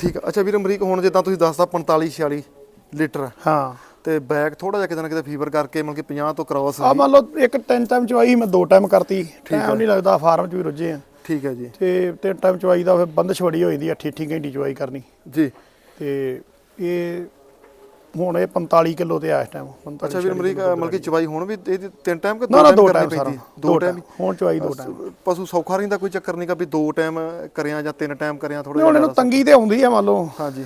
ਠੀਕ ਆ। ਅੱਛਾ ਵੀਰ ਅਮਰੀਕ, ਹੁਣ ਜਿੱਦਾਂ ਤੁਸੀਂ ਦੱਸਦਾ 45 46 ਲੀਟਰ। ਹਾਂ। ਤੇ ਬੈਕ ਥੋੜਾ ਜਿਹਾ ਕਿਤੇ ਨਾ ਕਿਤੇ ਫੀਵਰ ਕਰਕੇ ਮਤਲਬ ਕਿ 50 ਤੋਂ ਕ੍ਰਾਸ ਆ ਮੰਨ ਲਓ ਇੱਕ ਤਿੰਨ ਟਾਈਮ ਚਵਾਈ ਮੈਂ ਦੋ ਟਾਈਮ ਕਰਤੀ। ਟਾਈਮ ਨਹੀਂ ਲੱਗਦਾ ਫਾਰਮ 'ਚ ਵੀ ਰੁੱਝੇ ਆ। ਠੀਕ ਹੈ ਜੀ। ਤੇ ਤਿੰਨ ਟਾਈਮ ਚਵਾਈ ਦਾ ਫਿਰ ਬੰਦਸ਼ ਬੜੀ ਹੋ ਜਾਂਦੀ ਆ 88 ਘੰਟੀ ਚਵਾਈ ਕਰਨੀ। ਜੀ। ਤੇ ਇਹ ਹੁਣ ਇਹ 45 ਕਿਲੋ ਤੇ ਆ ਇਸ ਟਾਈਮ ਅੱਛਾ ਵੀਰ ਅਮਰੀਕ ਮਤਲਬ ਕਿ ਚਵਾਈ ਹੁਣ ਵੀ ਇਹਦੀ ਤਿੰਨ ਟਾਈਮ ਕਿ ਦੋ ਕਰਨੀ ਟਾਈਮ ਸਾਰਾ ਪੈਂਦੀ? ਦੋ ਟਾਈਮ ਹੁਣ ਚਵਾਈ ਦੋ ਟਾਈਮ ਪਸ਼ੂ ਸੌਖਾ ਰਹਿੰਦਾ ਕੋਈ ਚੱਕਰ ਨਹੀਂਗਾ ਵੀ ਦੋ ਟਾਈਮ ਕਰਿਆ ਜਾਂ ਤਿੰਨ ਟਾਈਮ ਕਰਿਆ ਥੋੜਾ ਹੁਣ ਇਹਨੂੰ ਤੰਗੀ ਤੇ ਆਉਂਦੀ ਆ ਮੰਨ ਲਓ। ਹਾਂਜੀ।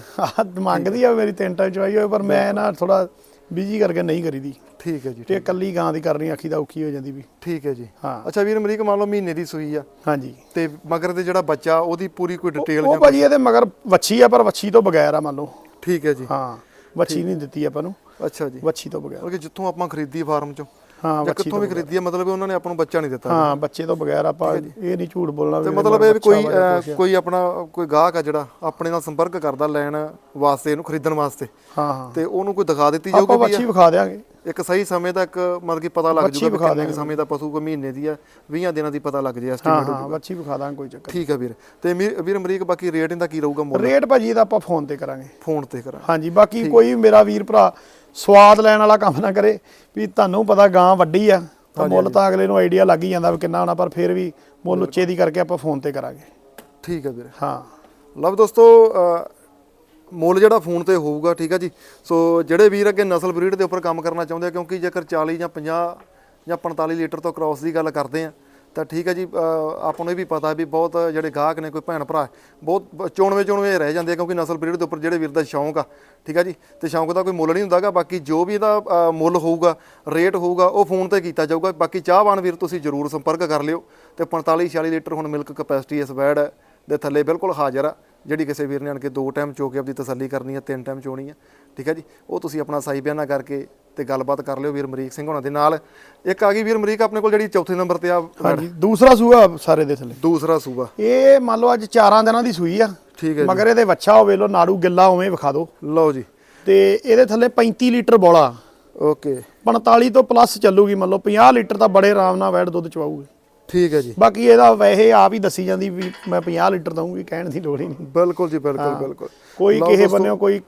ਮੰਗਦੀ ਆ ਮੇਰੀ ਤਿੰਨ ਟਾਈਮ ਚਵਾਈ ਹੋਏ ਪਰ ਮੈਂ ਨਾ ਥੋੜਾ ਬਿਜ਼ੀ ਕਰਕੇ ਨਹੀਂ ਕਰੀਦੀ। ਠੀਕ ਹੈ ਜੀ ਤੇ ਇਕੱਲੀ ਗਾਂ ਦੀ ਕਰਨੀ ਆਖੀ ਦਾ ਔਖੀ ਹੋ ਜਾਂਦੀ ਵੀ। ਠੀਕ ਹੈ ਜੀ। ਹਾਂ। ਅੱਛਾ ਵੀਰ ਅਮਰੀਕ ਮੰਨ ਲਓ ਮਹੀਨੇ ਦੀ ਸੂਈ ਆ। ਹਾਂਜੀ। ਤੇ ਮਗਰ ਦੇ ਜਿਹੜਾ ਬੱਚਾ ਉਹਦੀ ਪੂਰੀ ਕੋਈ ਡਿਟੇਲ ਉਹ ਭਾਜੀ ਇਹਦੇ ਮਗਰ ਵੱਛੀ ਆ ਪਰ ਵੱਛੀ ਤੋਂ ਬਗੈਰ ਆ ਮੰਨ ਲਓ। ਠੀਕ ਹੈ ਜੀ। ਹਾਂ। ਵੱਛੀ ਨਹੀਂ ਦਿੱਤੀ ਆਪਾਂ ਨੂੰ। ਅੱਛਾ ਜੀ। ਵੱਛੀ ਤੋਂ ਬਗੈਰ। ਮਤਲਬ ਕਿ ਜਿੱਥੋਂ ਆਪਾਂ ਖਰੀਦੀ ਫਾਰਮ ਚੋਂ। ਹਾਂ ਜਾਂ ਕਿੱਥੋਂ ਵੀ ਖਰੀਦੀ ਆ ਮਤਲਬ ਉਹਨਾਂ ਨੇ ਆਪਾਂ ਨੂੰ ਬੱਚਾ ਨਹੀਂ ਦਿੱਤਾ ਹਾਂ ਬੱਚੇ ਤੋਂ ਬਗੈਰ ਆਪਾਂ ਇਹ ਨਹੀਂ ਝੂਠ ਬੋਲਣਾ ਤੇ ਮਤਲਬ ਇਹਦੇ ਇਹ ਵੀ ਕੋਈ ਬੱਚਾ। ਕੋਈ ਆਪਣਾ ਕੋਈ ਗਾਹਕ ਆ ਜਿਹੜਾ ਆਪਣੇ ਨਾਲ ਸੰਪਰਕ ਕਰਦਾ ਲੈਣ ਵਾਸਤੇ ਇਹਨੂੰ ਖਰੀਦਣ ਵਾਸਤੇ। ਹਾਂ ਹਾਂ। ਤੇ ਉਹਨੂੰ ਕੋਈ ਦਿਖਾ ਦਿੱਤੀ ਆਪਾਂ ਜਾਊਗੀ ਵੀ ਵੱਛੀ ਵਿਖਾ ਦਿਆਂਗੇ। ਇੱਕ ਸਹੀ ਸਮੇਂ ਤੱਕ ਮਤਲਬ ਕਿ ਪਤਾ ਲੱਗ ਜੂਗਾ ਕਿੰਨੇ ਸਮੇਂ ਦਾ ਪਸ਼ੂ ਕੋ ਮਹੀਨੇ ਦੀ ਆ 20 ਦਿਨਾਂ ਦੀ ਪਤਾ ਲੱਗ ਜੇ ਹਾਂ ਐਸਟੀਮੇਟ ਹਾਂ ਵੱਛੀ ਵਿਖਾ ਦਾਂਗੇ ਕੋਈ ਚੱਕਰ ਠੀਕ ਆ ਵੀਰ। ਤੇ ਵੀਰ ਅਮਰੀਕ ਬਾਕੀ ਰੇਟ ਇਹਦਾ ਕੀ ਰਹੂਗਾ ਮੁੱਲ? ਰੇਟ ਭਾਜੀ ਦਾ ਆਪਾਂ ਫੋਨ ਤੇ ਕਰਾਂਗੇ। ਫੋਨ ਤੇ ਕਰਾਂ ਹਾਂਜੀ ਬਾਕੀ ਕੋਈ ਮੇਰਾ ਵੀਰ ਭਰਾ ਸਵਾਦ ਲੈਣ ਵਾਲਾ ਕੰਮ ਨਾ ਕਰੇ ਵੀ ਤੁਹਾਨੂੰ ਪਤਾ ਗਾਂ ਵੱਡੀ ਆ ਤਾਂ ਮੁੱਲ ਤਾਂ ਅਗਲੇ ਨੂੰ ਆਈਡੀਆ ਲੱਗ ਹੀ ਜਾਂਦਾ ਵੀ ਕਿੰਨਾ ਹੋਣਾ ਪਰ ਫਿਰ ਵੀ ਮੁੱਲ ਉੱਚੇ ਦੀ ਕਰਕੇ ਆਪਾਂ ਫੋਨ ਤੇ ਕਰਾਂਗੇ। ਠੀਕ ਆ ਵੀਰ। ਹਾਂ। ਲਓ ਦੋਸਤੋ ਮੁੱਲ ਜਿਹੜਾ ਫੋਨ ਤੇ ਹੋਊਗਾ ਠੀਕ ਆ ਜੀ। ਸੋ ਜਿਹੜੇ ਵੀਰ ਅੱਗੇ ਨਸਲ ਬਰੀਡ ਦੇ ਉੱਪਰ ਕੰਮ ਕਰਨਾ ਚਾਹੁੰਦੇ ਆ ਕਿਉਂਕਿ ਜੇਕਰ 40 ਜਾਂ 50 ਜਾਂ 45 ਲੀਟਰ ਤੋਂ ਕ੍ਰਾਸ ਦੀ ਗੱਲ ਕਰਦੇ ਆ ਤਾਂ ਠੀਕ ਹੈ ਜੀ ਆਪਾਂ ਨੂੰ ਇਹ ਵੀ ਪਤਾ ਵੀ ਬਹੁਤ ਜਿਹੜੇ ਗਾਹਕ ਨੇ, ਕੋਈ ਭੈਣ ਭਰਾ, ਬਹੁਤ ਚੋਣਵੇਂ ਚੋਣਵੇਂ ਰਹਿ ਜਾਂਦੇ ਆ ਕਿਉਂਕਿ ਨਸਲ ਬਰੀਡ ਦੇ ਉੱਪਰ ਜਿਹੜੇ ਵੀਰ ਦਾ ਸ਼ੌਂਕ ਆ, ਠੀਕ ਆ ਜੀ? ਤੇ ਸ਼ੌਂਕ ਦਾ ਕੋਈ ਮੁੱਲ ਨਹੀਂ ਹੁੰਦਾਗਾ, ਬਾਕੀ ਜੋ ਵੀ ਇਹਦਾ ਮੁੱਲ ਹੋਊਗਾ, ਰੇਟ ਹੋਊਗਾ, ਉਹ ਫੋਨ ਤੇ ਕੀਤਾ ਜਾਊਗਾ। ਬਾਕੀ ਚਾਹਵਾਨ ਵੀਰ ਤੁਸੀਂ ਜਰੂਰ ਸੰਪਰਕ ਕਰ ਲਿਓ ਤੇ 45 46 ਲੀਟਰ ਹੁਣ ਮਿਲਕ ਕਪੈਸਿਟੀ ਇਸ ਵੈੜ ਦੇ ਥੱਲੇ ਬਿਲਕੁਲ ਹਾਜ਼ਰ ਆ। ਜਿਹੜੀ ਕਿਸੇ ਵੀਰ ਨੇ ਆਣ ਕੇ ਦੋ ਟਾਈਮ ਚੋ ਕੇ ਆਪਦੀ ਤਸੱਲੀ ਕਰਨੀ ਆ ਤਿੰਨ ਟਾਈਮ ਚੋਣੀ ਆ ਠੀਕ ਹੈ ਜੀ? ਉਹ ਤੁਸੀਂ ਆਪਣਾ ਸਾਈ ਬਿਆਨਾ ਕਰਕੇ ਤੇ ਗੱਲਬਾਤ ਕਰ ਲਿਓ ਵੀਰ ਅਮਰੀਕ ਸਿੰਘ ਹੋਣਾ ਦੇ ਨਾਲ। ਇੱਕ ਆ ਗਈ ਵੀਰ ਅਮਰੀਕ ਆਪਣੇ ਕੋਲ ਜਿਹੜੀ ਚੌਥੇ ਨੰਬਰ ਤੇ ਆ ਹਾਂਜੀ ਦੂਸਰਾ ਸੂਆ ਸਾਰੇ ਦੇ ਥੱਲੇ। ਦੂਸਰਾ ਸੂਬਾ ਇਹ ਮੰਨ ਲਓ ਅੱਜ 4 ਦਿਨਾਂ ਦੀ ਸੂਈ ਆ। ਠੀਕ ਹੈ ਮਗਰ ਇਹਦੇ ਵੱਛਾ ਹੋਵੇ ਲੋ ਨਾੜੂ ਗਿੱਲਾ ਉਵੇਂ ਵਿਖਾ ਦਿਓ। ਲਓ ਜੀ। ਤੇ ਇਹਦੇ ਥੱਲੇ 35 ਲੀਟਰ ਬੋਲਾ। ਓਕੇ। 45 ਤੋਂ ਪਲੱਸ ਚੱਲੂਗੀ ਮੰਨ ਲਓ 50 ਲੀਟਰ ਤਾਂ ਬੜੇ ਆਰਾਮ ਨਾਲ ਵੈੜ ਦੁੱਧ ਚਵਾਊਗੀ। ਠੀਕ ਹੈ ਜੀ। ਬਾਕੀ ਇਹਦਾ ਵੈਸੇ ਆਪ ਹੀ ਦੱਸੀ ਜਾਂਦੀ ਵੀ ਮੈਂ 50 ਲੀਟਰ ਦਊਂਗੀ ਕਹਿਣ ਦੀ ਲੋੜ ਹੀ ਨਹੀਂ। ਬਿਲਕੁਲ ਜੀ ਬਿਲਕੁਲ ਬਿਲਕੁਲ। ਕੋਈ ਕਿਸੇ ਬੰਨਿਓ ਕੋਈ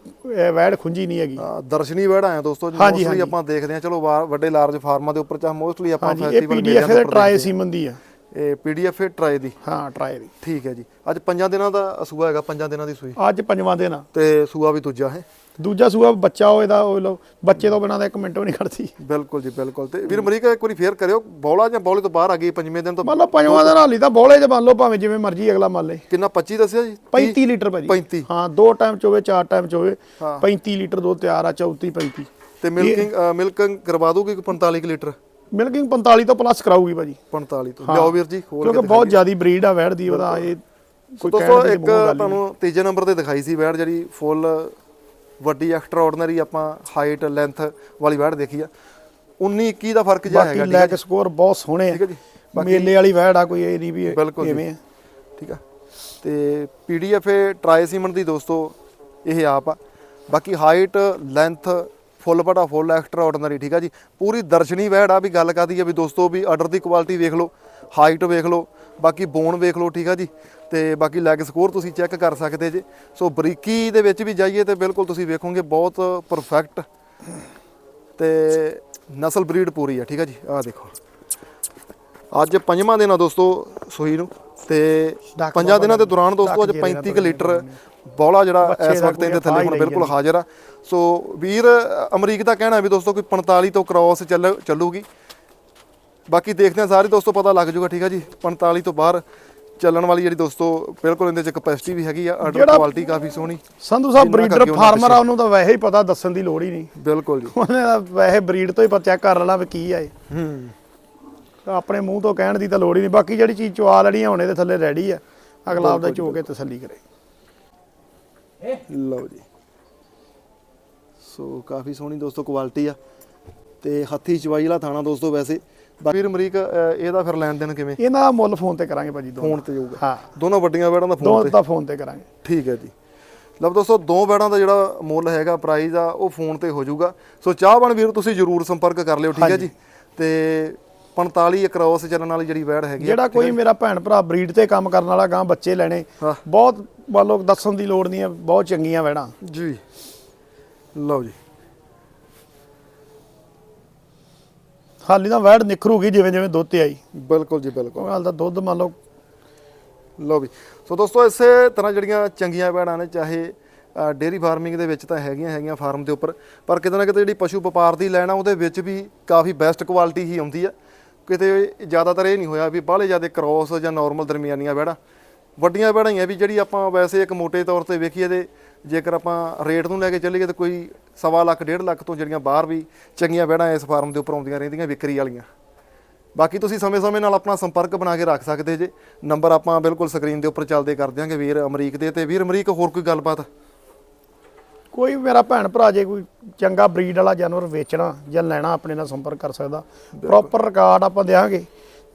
ਵੈੜ ਖੁੰਜੀ ਨਹੀਂ ਹੈਗੀ। ਦਰਸ਼ਨੀ ਵੜ ਆਇਆ ਦੋਸਤੋ ਮੋਸਟਲੀ। ਆਪਾਂ ਦੇਖਦੇ ਆ ਚਲੋ ਵੱਡੇ ਲਾਰਜ ਫਾਰਮਾਂ ਦੇ ਉੱਪਰ ਚਾਹ ਮੋਸਟਲੀ ਆਪਾਂ ਫੈਸਟੀਵਲ ਦੇ ਟਰਾਈ ਸੀਮਨ ਦੀ ਆ। ਇਹ ਪੀਡੀਐਫ ਟਰਾਈ ਦੀ? ਹਾਂ ਟਰਾਈ ਦੀ। ਠੀਕ ਹੈ ਜੀ। ਅੱਜ ਪੰਜਾਂ ਦਿਨਾਂ ਦਾ ਸੂਆ ਹੈਗਾ ਪੰਜਾਂ ਦਿਨਾਂ ਦੀ ਸੂਈ? ਅੱਜ ਪੰਜਵਾਂ ਦਿਨ ਆ। ਤੇ ਸੂਆ ਵੀ ਦੂਜਾ ਹੈ? ਦੂਜਾ ਸੂਆ ਬੱਚਾ ਹੋਏ ਦਾ ਉਹ ਲਓ ਬੱਚੇ ਤੋਂ ਬਿਨਾਂ ਤਾਂ ਇੱਕ ਮਿੰਟ ਵੀ ਨਹੀਂ ਖੜਦੀ। ਬਿਲਕੁਲ ਜੀ ਬਿਲਕੁਲ। ਤੇ ਵੀਰ ਅਮਰੀਕਾ ਇੱਕ ਵਾਰੀ ਫੇਰ ਕਰਿਓ ਬੌਲਾ ਜਾਂ ਬੌਲੇ ਤੋਂ ਬਾਹਰ ਆ ਗਈ ਪੰਜਵੇਂ ਦਿਨ ਤੋਂ? ਮੰਨ ਲਓ ਪੰਜਵਾਂ ਦਿਨ ਹਾਲੀ ਤਾਂ ਬੋਲੇ ਚ ਮੰਨ ਲਓ ਭਾਵੇਂ ਜਿਵੇਂ ਮਰਜ਼ੀ ਅਗਲਾ ਮੰਨ ਲੇ। ਕਿੰਨਾ 25 ਦੱਸਿਆ ਜੀ? 35 ਲੀਟਰ ਭਾਜੀ। 35 ਹਾਂ ਦੋ ਟਾਈਮ ਚ ਹੋਵੇ ਚਾਰ ਟਾਈਮ ਚ ਹੋਵੇ ਹਾਂ। 35 ਲੀਟਰ ਦੁੱਧ ਤਿਆਰ ਆ 34 35 ਤੇ ਮਿਲਕਿੰਗ ਮਿਲਕਿੰਗ ਕਰਵਾ ਦੂਗੀ 45 ਕੁ ਲੀਟਰ? ਮਿਲਕਿੰਗ 45 ਤੋਂ ਪਲੱਸ ਕਰਾਊਗੀ ਭਾਜੀ। 45 ਤੋਂ। ਲਿਆਓ ਵੀਰ ਜੀ ਖੋਲ ਕਿਉਂਕਿ ਬਹੁਤ ਜ਼ਿਆਦੀ ਬਰੀਡ ਆ ਵੈੜ ਦੀ ਉਹਦਾ ਇਹ ਕੋਈ ਦੋਸਤੋ ਇੱਕ। ਤੁਹਾਨੂੰ ਤੀਜੇ ਨੰਬਰ ਤੇ ਦਿਖਾਈ ਸੀ ਵੈੜ ਜਿਹੜੀ ਫੁੱਲ ਵੱਡੀ ਐਕਸਟਰਾਆਰਡਨਰੀ ਆਪਾਂ ਹਾਈਟ ਲੈਂਥ ਵਾਲੀ ਵੈੜ ਦੇਖੀ ਆ। 19 21 ਦਾ ਫ਼ਰਕ ਜਿਹਾ ਬਾਕੀ ਹੈਗਾ ਹੈ ਲੈਗ ਸਕੋਰ ਬਹੁਤ ਸੋਹਣੇ ਠੀਕ ਹੈ ਆ ਜੀ। ਬਾਕੀ ਮੇਲੇ ਵਾਲੀ ਵੈੜ ਆ ਕੋਈ ਇਹ ਨਹੀਂ ਵੀ। ਐਵੇਂ ਆ। ਠੀਕ ਆ। ਤੇ ਪੀਡੀਐਫ ਟਰਾਈ ਸੀਮਨ ਦੀ ਦੋਸਤੋ ਇਹ ਆਪ ਆ। ਬਾਕੀ ਹਾਈਟ ਲੈਂਥ ਫੁੱਲ ਬੜਾ ਫੁੱਲ ਐਕਸਟਰਾ ਆਰਡੀਨਰੀ ਠੀਕ ਆ ਜੀ? ਪੂਰੀ ਦਰਸ਼ਨੀ ਵਹਿੜ ਆ ਵੀ ਗੱਲ ਕਰਦੀ ਆ ਵੀ ਦੋਸਤੋ ਵੀ ਆਰਡਰ ਦੀ ਕੁਆਲਿਟੀ ਵੇਖ ਲਓ ਹਾਈਟ ਵੇਖ ਲਓ, ਬਾਕੀ ਬੋਨ ਵੇਖ ਲਓ, ਠੀਕ ਆ ਜੀ? ਤੇ ਬਾਕੀ ਲੈਗ ਸਕੋਰ ਤੁਸੀਂ ਚੈੱਕ ਕਰ ਸਕਦੇ ਜੇ। ਸੋ ਬਰੀਕੀ ਦੇ ਵਿੱਚ ਵੀ ਜਾਈਏ ਤੇ ਬਿਲਕੁਲ ਤੁਸੀਂ ਵੇਖੋਗੇ ਬਹੁਤ ਪਰਫੈਕਟ ਤੇ ਨਸਲ ਬਰੀਡ ਪੂਰੀ ਆ, ਠੀਕ ਆ ਜੀ? ਆਹ ਦੇਖੋ। ਅੱਜ ਪੰਜਵਾਂ ਦਿਨ ਆ ਦੋਸਤੋ ਸੂਈ ਨੂੰ। ਤੇ ਪੰਜਾਂ ਦਿਨਾਂ ਦੇ ਦੌਰਾਨ ਦੋਸਤੋ ਅੱਜ ਡੱਕ ਜਿਹੜੇ 35 ਕੁ ਲੀਟਰ ਬੌਲਾ ਜਿਹੜਾ ਇਸ ਵਕਤ ਇਹਦੇ ਥੱਲੇ ਹੁਣ ਬਿਲਕੁਲ ਹਾਜ਼ਰ ਆ। ਸੋ ਵੀਰ ਅਮਰੀਕ ਦਾ ਕਹਿਣਾ ਵੀ ਦੋਸਤੋ ਕੋਈ 45 ਤੋਂ ਕ੍ਰਾਸ ਚੱਲ ਚੱਲੂਗੀ। ਬਾਕੀ ਦੇਖਦੇ ਹਾਂ ਸਾਰੇ ਦੋਸਤੋ ਪਤਾ ਲੱਗ ਜਾਊਗਾ ਠੀਕ ਆ ਜੀ? 45 ਤੋਂ ਬਾਹਰ ਚੱਲਣ ਵਾਲੀ ਜਿਹੜੀ ਦੋਸਤੋ ਬਿਲਕੁਲ ਇਹਦੇ ਚ ਕਪੈਸਿਟੀ ਵੀ ਹੈਗੀ ਆ ਆਰਡਰ ਕੁਆਲਿਟੀ ਕਾਫੀ ਸੋਹਣੀ। ਸੰਧੂ ਸਾਹਿਬ ਬਰੀਡਰ ਫਾਰਮਰ ਆ ਉਹਨੂੰ ਤਾਂ ਵੈਸੇ ਹੀ ਪਤਾ ਦੱਸਣ ਦੀ ਲੋੜ ਹੀ ਨਹੀਂ। ਬਿਲਕੁਲ ਜੀ। ਉਹਨੇ ਵੈਸੇ ਬਰੀਡ ਤੋਂ ਹੀ ਪਤਾ ਚੈੱਕ ਕਰ ਲੈਣਾ ਵੀ ਕੀ ਆ ਇਹ। ਹੂੰ। ਆਪਣੇ ਮੂੰਹ ਤੋਂ ਕਹਿਣ ਦੀ ਤਾਂ ਲੋੜ ਹੀ ਨਹੀਂ। ਬਾਕੀ ਜਿਹੜੀ ਚੀਜ਼ ਚਵਾ ਆ ਹੁਣ ਇਹਦੇ ਥੱਲੇ ਰੈਡੀ ਆ। ਅਗਲਾ ਆਪਦਾ ਚੋ ਕੇ ਤਸੱਲੀ ਕਰੇ। ਲਓ ਜੀ। ਸੋ ਕਾਫੀ ਸੋਹਣੀ ਦੋਸਤੋ ਕੁਆਲਿਟੀ ਆ। ਤੇ ਹੱਥੀ ਚਵਾਈ ਵਾਲਾ ਥਾਣਾ ਦੋਸਤੋ ਵੈਸੇ। ਵੀਰ ਅਮਰੀਕ ਇਹਦਾ ਫਿਰ ਲੈਣ ਦੇਣ ਕਿਵੇਂ? ਇਹਨਾਂ ਦਾ ਮੁੱਲ ਫੋਨ ਤੇ ਕਰਾਂਗੇ ਭਾਜੀ ਦੋ ਫੋਨ ਤੇ ਜਾਊਗਾ। ਹਾਂ। ਦੋਨੋਂ ਵੱਡੀਆਂ ਬੈੜਾਂ ਦਾ ਫੋਨ ਦੋ ਤੇ? ਦਾ ਫੋਨ ਤੇ ਕਰਾਂਗੇ। ਠੀਕ ਹੈ ਜੀ। ਲਓ ਦੋਸਤੋ ਦੋ ਬੈੜਾਂ ਦਾ ਜਿਹੜਾ ਮੁੱਲ ਹੈਗਾ ਪ੍ਰਾਈਸ ਆ ਉਹ ਫੋਨ ਤੇ ਹੋ ਜਾਊਗਾ। ਸੋ ਚਾਹਵਾਨ ਵੀਰ ਤੁਸੀਂ ਜਰੂਰ ਸੰਪਰਕ ਕਰ ਲਿਓ ਠੀਕ ਹੈ ਜੀ। ਤੇ 45 ਕ੍ਰੋਸ ਚੱਲਣ ਵਾਲੀ ਜਿਹੜੀ ਬੈੜ ਹੈਗੀ ਜਿਹੜਾ ਕੋਈ ਮੇਰਾ ਭੈਣ ਭਰਾ ਬਰੀਡ ਤੇ ਕੰਮ ਕਰਨ ਵਾਲਾ ਗਾਂ ਬੱਚੇ ਲੈਣੇ ਹਾਂ। ਬਹੁਤ ਮੰਨ ਲਓ ਦੱਸਣ ਦੀ ਲੋੜ ਨਹੀਂ ਹੈ ਬਹੁਤ ਚੰਗੀਆਂ ਵੈੜਾਂ। ਜੀ। ਲਓ ਜੀ। ਹਾਲੀ ਤਾਂ ਵੈੜ ਨਿਖਰੂਗੀ ਜਿਵੇਂ ਜਿਵੇਂ ਦੁੱਧ ਤੇ ਆਈ। ਬਿਲਕੁਲ ਜੀ ਬਿਲਕੁਲ। ਹਾਲ ਤਾਂ ਦੁੱਧ ਮੰਨ ਲਓ। ਲਓ ਵੀ ਸੋ ਦੋਸਤੋ ਇਸੇ ਤਰ੍ਹਾਂ ਜਿਹੜੀਆਂ ਚੰਗੀਆਂ ਭੈਣਾਂ ਨੇ ਚਾਹੇ ਡੇਰੀ ਫਾਰਮਿੰਗ ਦੇ ਵਿੱਚ ਤਾਂ ਹੈਗੀਆਂ ਹੈਗੀਆਂ ਫਾਰਮ ਦੇ ਉੱਪਰ ਪਰ ਕਿਤੇ ਨਾ ਕਿਤੇ ਜਿਹੜੀ ਪਸ਼ੂ ਵਪਾਰ ਦੀ ਲੈਣਾ ਉਹਦੇ ਵਿੱਚ ਵੀ ਕਾਫੀ ਬੈਸਟ ਕੁਆਲਿਟੀ ਹੀ ਆਉਂਦੀ ਆ। ਕਿਤੇ ਜ਼ਿਆਦਾਤਰ ਇਹ ਨਹੀਂ ਹੋਇਆ ਵੀ ਬਾਹਲੇ ਜ਼ਿਆਦਾ ਕ੍ਰੋਸ ਜਾਂ ਨਾਰਮਲ ਦਰਮਿਆਨੀਆਂ ਭੈਣਾਂ ਵੱਡੀਆਂ ਭੈਣਾਂ ਵੀ ਜਿਹੜੀ ਆਪਾਂ ਵੈਸੇ ਇੱਕ ਮੋਟੇ ਤੌਰ ਤੇ ਵੇਖੀਏ ਤੇ ਜੇਕਰ ਆਪਾਂ ਰੇਟ ਨੂੰ ਲੈ ਕੇ ਚੱਲੀਏ ਤਾਂ ਕੋਈ ਸਵਾ ਲੱਖ, ਡੇਢ ਲੱਖ ਤੋਂ ਜਿਹੜੀਆਂ ਬਾਹਰ ਵੀ ਚੰਗੀਆਂ ਭੈਣਾਂ ਇਸ ਫਾਰਮ ਦੇ ਉੱਪਰ ਆਉਂਦੀਆਂ ਰਹਿੰਦੀਆਂ ਵਿਕਰੀ ਵਾਲੀਆਂ। ਬਾਕੀ ਤੁਸੀਂ ਸਮੇਂ-ਸਮੇਂ ਨਾਲ ਆਪਣਾ ਸੰਪਰਕ ਬਣਾ ਕੇ ਰੱਖ ਸਕਦੇ ਜੇ। ਨੰਬਰ ਆਪਾਂ ਬਿਲਕੁਲ ਸਕਰੀਨ ਦੇ ਉੱਪਰ ਚੱਲਦੇ ਕਰ ਦਿਆਂਗੇ ਵੀਰ ਅਮਰੀਕ ਦੇ ਤੇ। ਵੀਰ ਅਮਰੀਕ, ਹੋਰ ਕੋਈ ਗੱਲਬਾਤ? ਕੋਈ ਮੇਰਾ ਭੈਣ ਭਰਾ ਜੇ ਕੋਈ ਚੰਗਾ ਬਰੀਡ ਵਾਲਾ ਜਾਨਵਰ ਵੇਚਣਾ ਜਾਂ ਲੈਣਾ ਆਪਣੇ ਨਾਲ ਸੰਪਰਕ ਕਰ ਸਕਦਾ। ਪ੍ਰੋਪਰ ਰਿਕਾਰਡ ਆਪਾਂ ਦੇਵਾਂਗੇ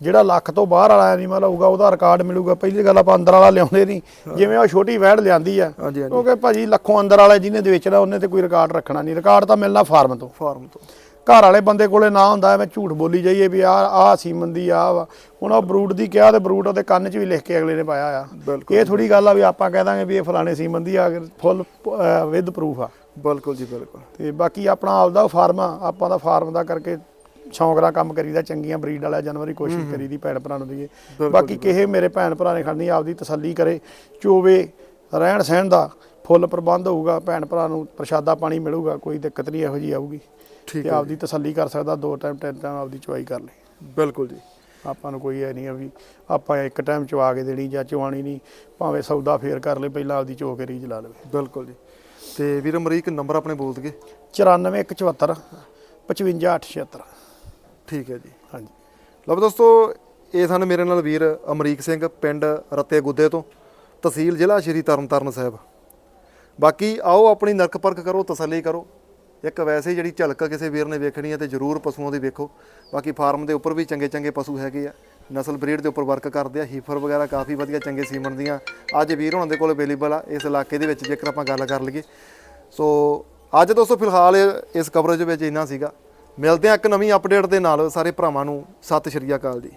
ਜਿਹੜਾ ਲੱਖ ਤੋਂ ਬਾਹਰ ਵਾਲਾ ਐਨੀਮਲ ਹੋਊਗਾ ਉਹਦਾ ਰਿਕਾਰਡ ਮਿਲੂਗਾ। ਪਹਿਲੀ ਗੱਲ ਆਪਾਂ ਅੰਦਰ ਵਾਲਾ ਲਿਆਉਂਦੇ ਨਹੀਂ। ਜਿਵੇਂ ਉਹ ਛੋਟੀ ਵੈੜ ਲਿਆਂਦੀ ਆ ਕਿਉਂਕਿ ਭਾਜੀ ਲੱਖੋਂ ਅੰਦਰ ਵਾਲਾ ਜਿਹਨੇ ਦੇ ਵੇਚਣਾ ਉਹਨੇ ਤੇ ਕੋਈ ਰਿਕਾਰਡ ਰੱਖਣਾ ਨਹੀਂ। ਰਿਕਾਰਡ ਤਾਂ ਮਿਲਣਾ ਫਾਰਮ ਤੋਂ। ਫਾਰਮ ਤੋਂ। ਘਰ ਵਾਲੇ ਬੰਦੇ ਕੋਲੇ ਨਾ ਹੁੰਦਾ ਐਵੇਂ ਝੂਠ ਬੋਲੀ ਜਾਈਏ ਵੀ ਆ ਆ ਸੀਮਨ ਦੀ ਆ ਵਾ। ਹੁਣ ਉਹ ਬਰੂਟ ਦੀ ਕਿਹਾ ਤੇ ਬਰੂਟ ਉਹਦੇ ਕੰਨ 'ਚ ਵੀ ਲਿਖ ਕੇ ਅਗਲੇ ਨੇ ਪਾਇਆ ਆ। ਇਹ ਥੋੜੀ ਗੱਲ ਆ ਵੀ ਆਪਾਂ ਕਹਿ ਦਾਂਗੇ ਵੀ ਇਹ ਫਲਾਣੇ ਸੀਮਨ ਦੀ ਆ ਫੁੱਲ ਵਿਦ ਪ੍ਰੂਫ ਆ। ਬਿਲਕੁਲ ਜੀ ਬਿਲਕੁਲ। ਤੇ ਬਾਕੀ ਆਪਣਾ ਆਪਦਾ ਫਾਰਮ ਆ ਆਪਾਂ ਦਾ ਫਾਰਮ ਦਾ ਕਰਕੇ ਸ਼ੌਂਕ ਨਾਲ ਕੰਮ ਕਰੀਦਾ ਚੰਗੀਆਂ ਬਰੀਡ ਵਾਲਾ ਜਾਨਵਰ ਕੋਸ਼ਿਸ਼ ਕਰੀਦੀ ਭੈਣ ਭਰਾ ਨੂੰ ਦੀਏ। ਬਾਕੀ ਕਿਸੇ ਮੇਰੇ ਭੈਣ ਭਰਾ ਨੇ ਖੜਨੀ ਆਪਦੀ ਤਸੱਲੀ ਕਰੇ ਚੋਵੇ ਰਹਿਣ ਸਹਿਣ ਦਾ ਫੁੱਲ ਪ੍ਰਬੰਧ ਹੋਊਗਾ ਭੈਣ ਭਰਾ ਨੂੰ ਪ੍ਰਸ਼ਾਦਾ ਪਾਣੀ ਮਿਲੂਗਾ ਕੋਈ ਦਿੱਕਤ ਨਹੀਂ ਇਹੋ ਜੀ ਆਊਗੀ। ਤੇ ਹੈ ਆਪਦੀ ਤਸੱਲੀ ਕਰ ਸਕਦਾ ਦੋ ਟਾਈਮ ਤਿੰਨ ਟਾਈਮ ਆਪਦੀ ਚਵਾਈ ਕਰ ਲੇ। ਬਿਲਕੁਲ ਜੀ। ਆਪਾਂ ਨੂੰ ਕੋਈ ਇਹ ਨਹੀਂ ਆ ਵੀ ਆਪਾਂ ਇੱਕ ਟਾਈਮ ਚਵਾ ਕੇ ਦੇਣੀ ਜਾਂ ਚਵਾਣੀ ਨਹੀਂ ਭਾਵੇਂ ਸੌਦਾ ਫੇਰ ਕਰ ਲੇ ਪਹਿਲਾਂ ਆਪਦੀ ਚੋ ਕੇ ਰੀਝ ਲਾ ਲਵੇ। ਬਿਲਕੁਲ ਜੀ। ਤੇ ਵੀਰ ਅਮਰੀਕ ਨੰਬਰ ਆਪਣੇ ਬੋਲ ਦਗੇ 94174 55876 ਠੀਕ ਹੈ ਜੀ। ਹਾਂਜੀ। ਲਓ ਦੋਸਤੋ ਇਹ ਸਨ ਮੇਰੇ ਨਾਲ ਵੀਰ ਅਮਰੀਕ ਸਿੰਘ ਪਿੰਡ ਰੱਤੇ ਗੁੱਦੇ ਤੋਂ ਤਹਿਸੀਲ ਜ਼ਿਲ੍ਹਾ ਸ਼੍ਰੀ ਤਰਨਤਾਰਨ ਸਾਹਿਬ। ਬਾਕੀ ਆਓ ਆਪਣੀ ਨਰਕ ਪਰਖ ਕਰੋ ਤਸੱਲੀ ਕਰੋ। ਇੱਕ ਵੈਸੇ ਜਿਹੜੀ ਝਲਕ ਕਿਸੇ ਵੀਰ ਨੇ ਵੇਖਣੀ ਹੈ ਤੇ ਜਰੂਰ ਪਸ਼ੂਆਂ ਦੀ ਵੇਖੋ। ਬਾਕੀ ਫਾਰਮ ਦੇ ਉੱਪਰ ਵੀ ਚੰਗੇ ਚੰਗੇ ਪਸ਼ੂ ਹੈਗੇ ਆ। ਨਸਲ ਬਰੀਡ ਦੇ ਉੱਪਰ ਵਰਕ ਕਰਦੇ ਆ, ਹੀਫਰ ਵਗੈਰਾ ਕਾਫੀ ਵਧੀਆ ਚੰਗੇ ਸੀਮਨ ਦੀਆਂ। ਅੱਜ ਵੀਰ ਹੋਣਾ ਦੇ ਕੋਲ ਅਵੇਲੇਬਲ ਆ, ਇਸ ਇਲਾਕੇ ਦੇ ਵਿੱਚ ਜੇਕਰ ਆਪਾਂ ਗੱਲ ਕਰ ਲਈਏ। ਸੋ, ਅੱਜ ਦੋਸਤੋ ਫਿਲਹਾਲ ਇਸ ਕਵਰੇਜ ਵਿੱਚ ਇੰਨਾ ਸੀਗਾ। ਮਿਲਦੇ ਆ ਇੱਕ ਨਵੀਂ ਅਪਡੇਟ ਦੇ ਨਾਲ। ਸਾਰੇ ਭਰਾਵਾਂ ਨੂੰ ਸਤਿ ਸ਼੍ਰੀ ਅਕਾਲ ਜੀ।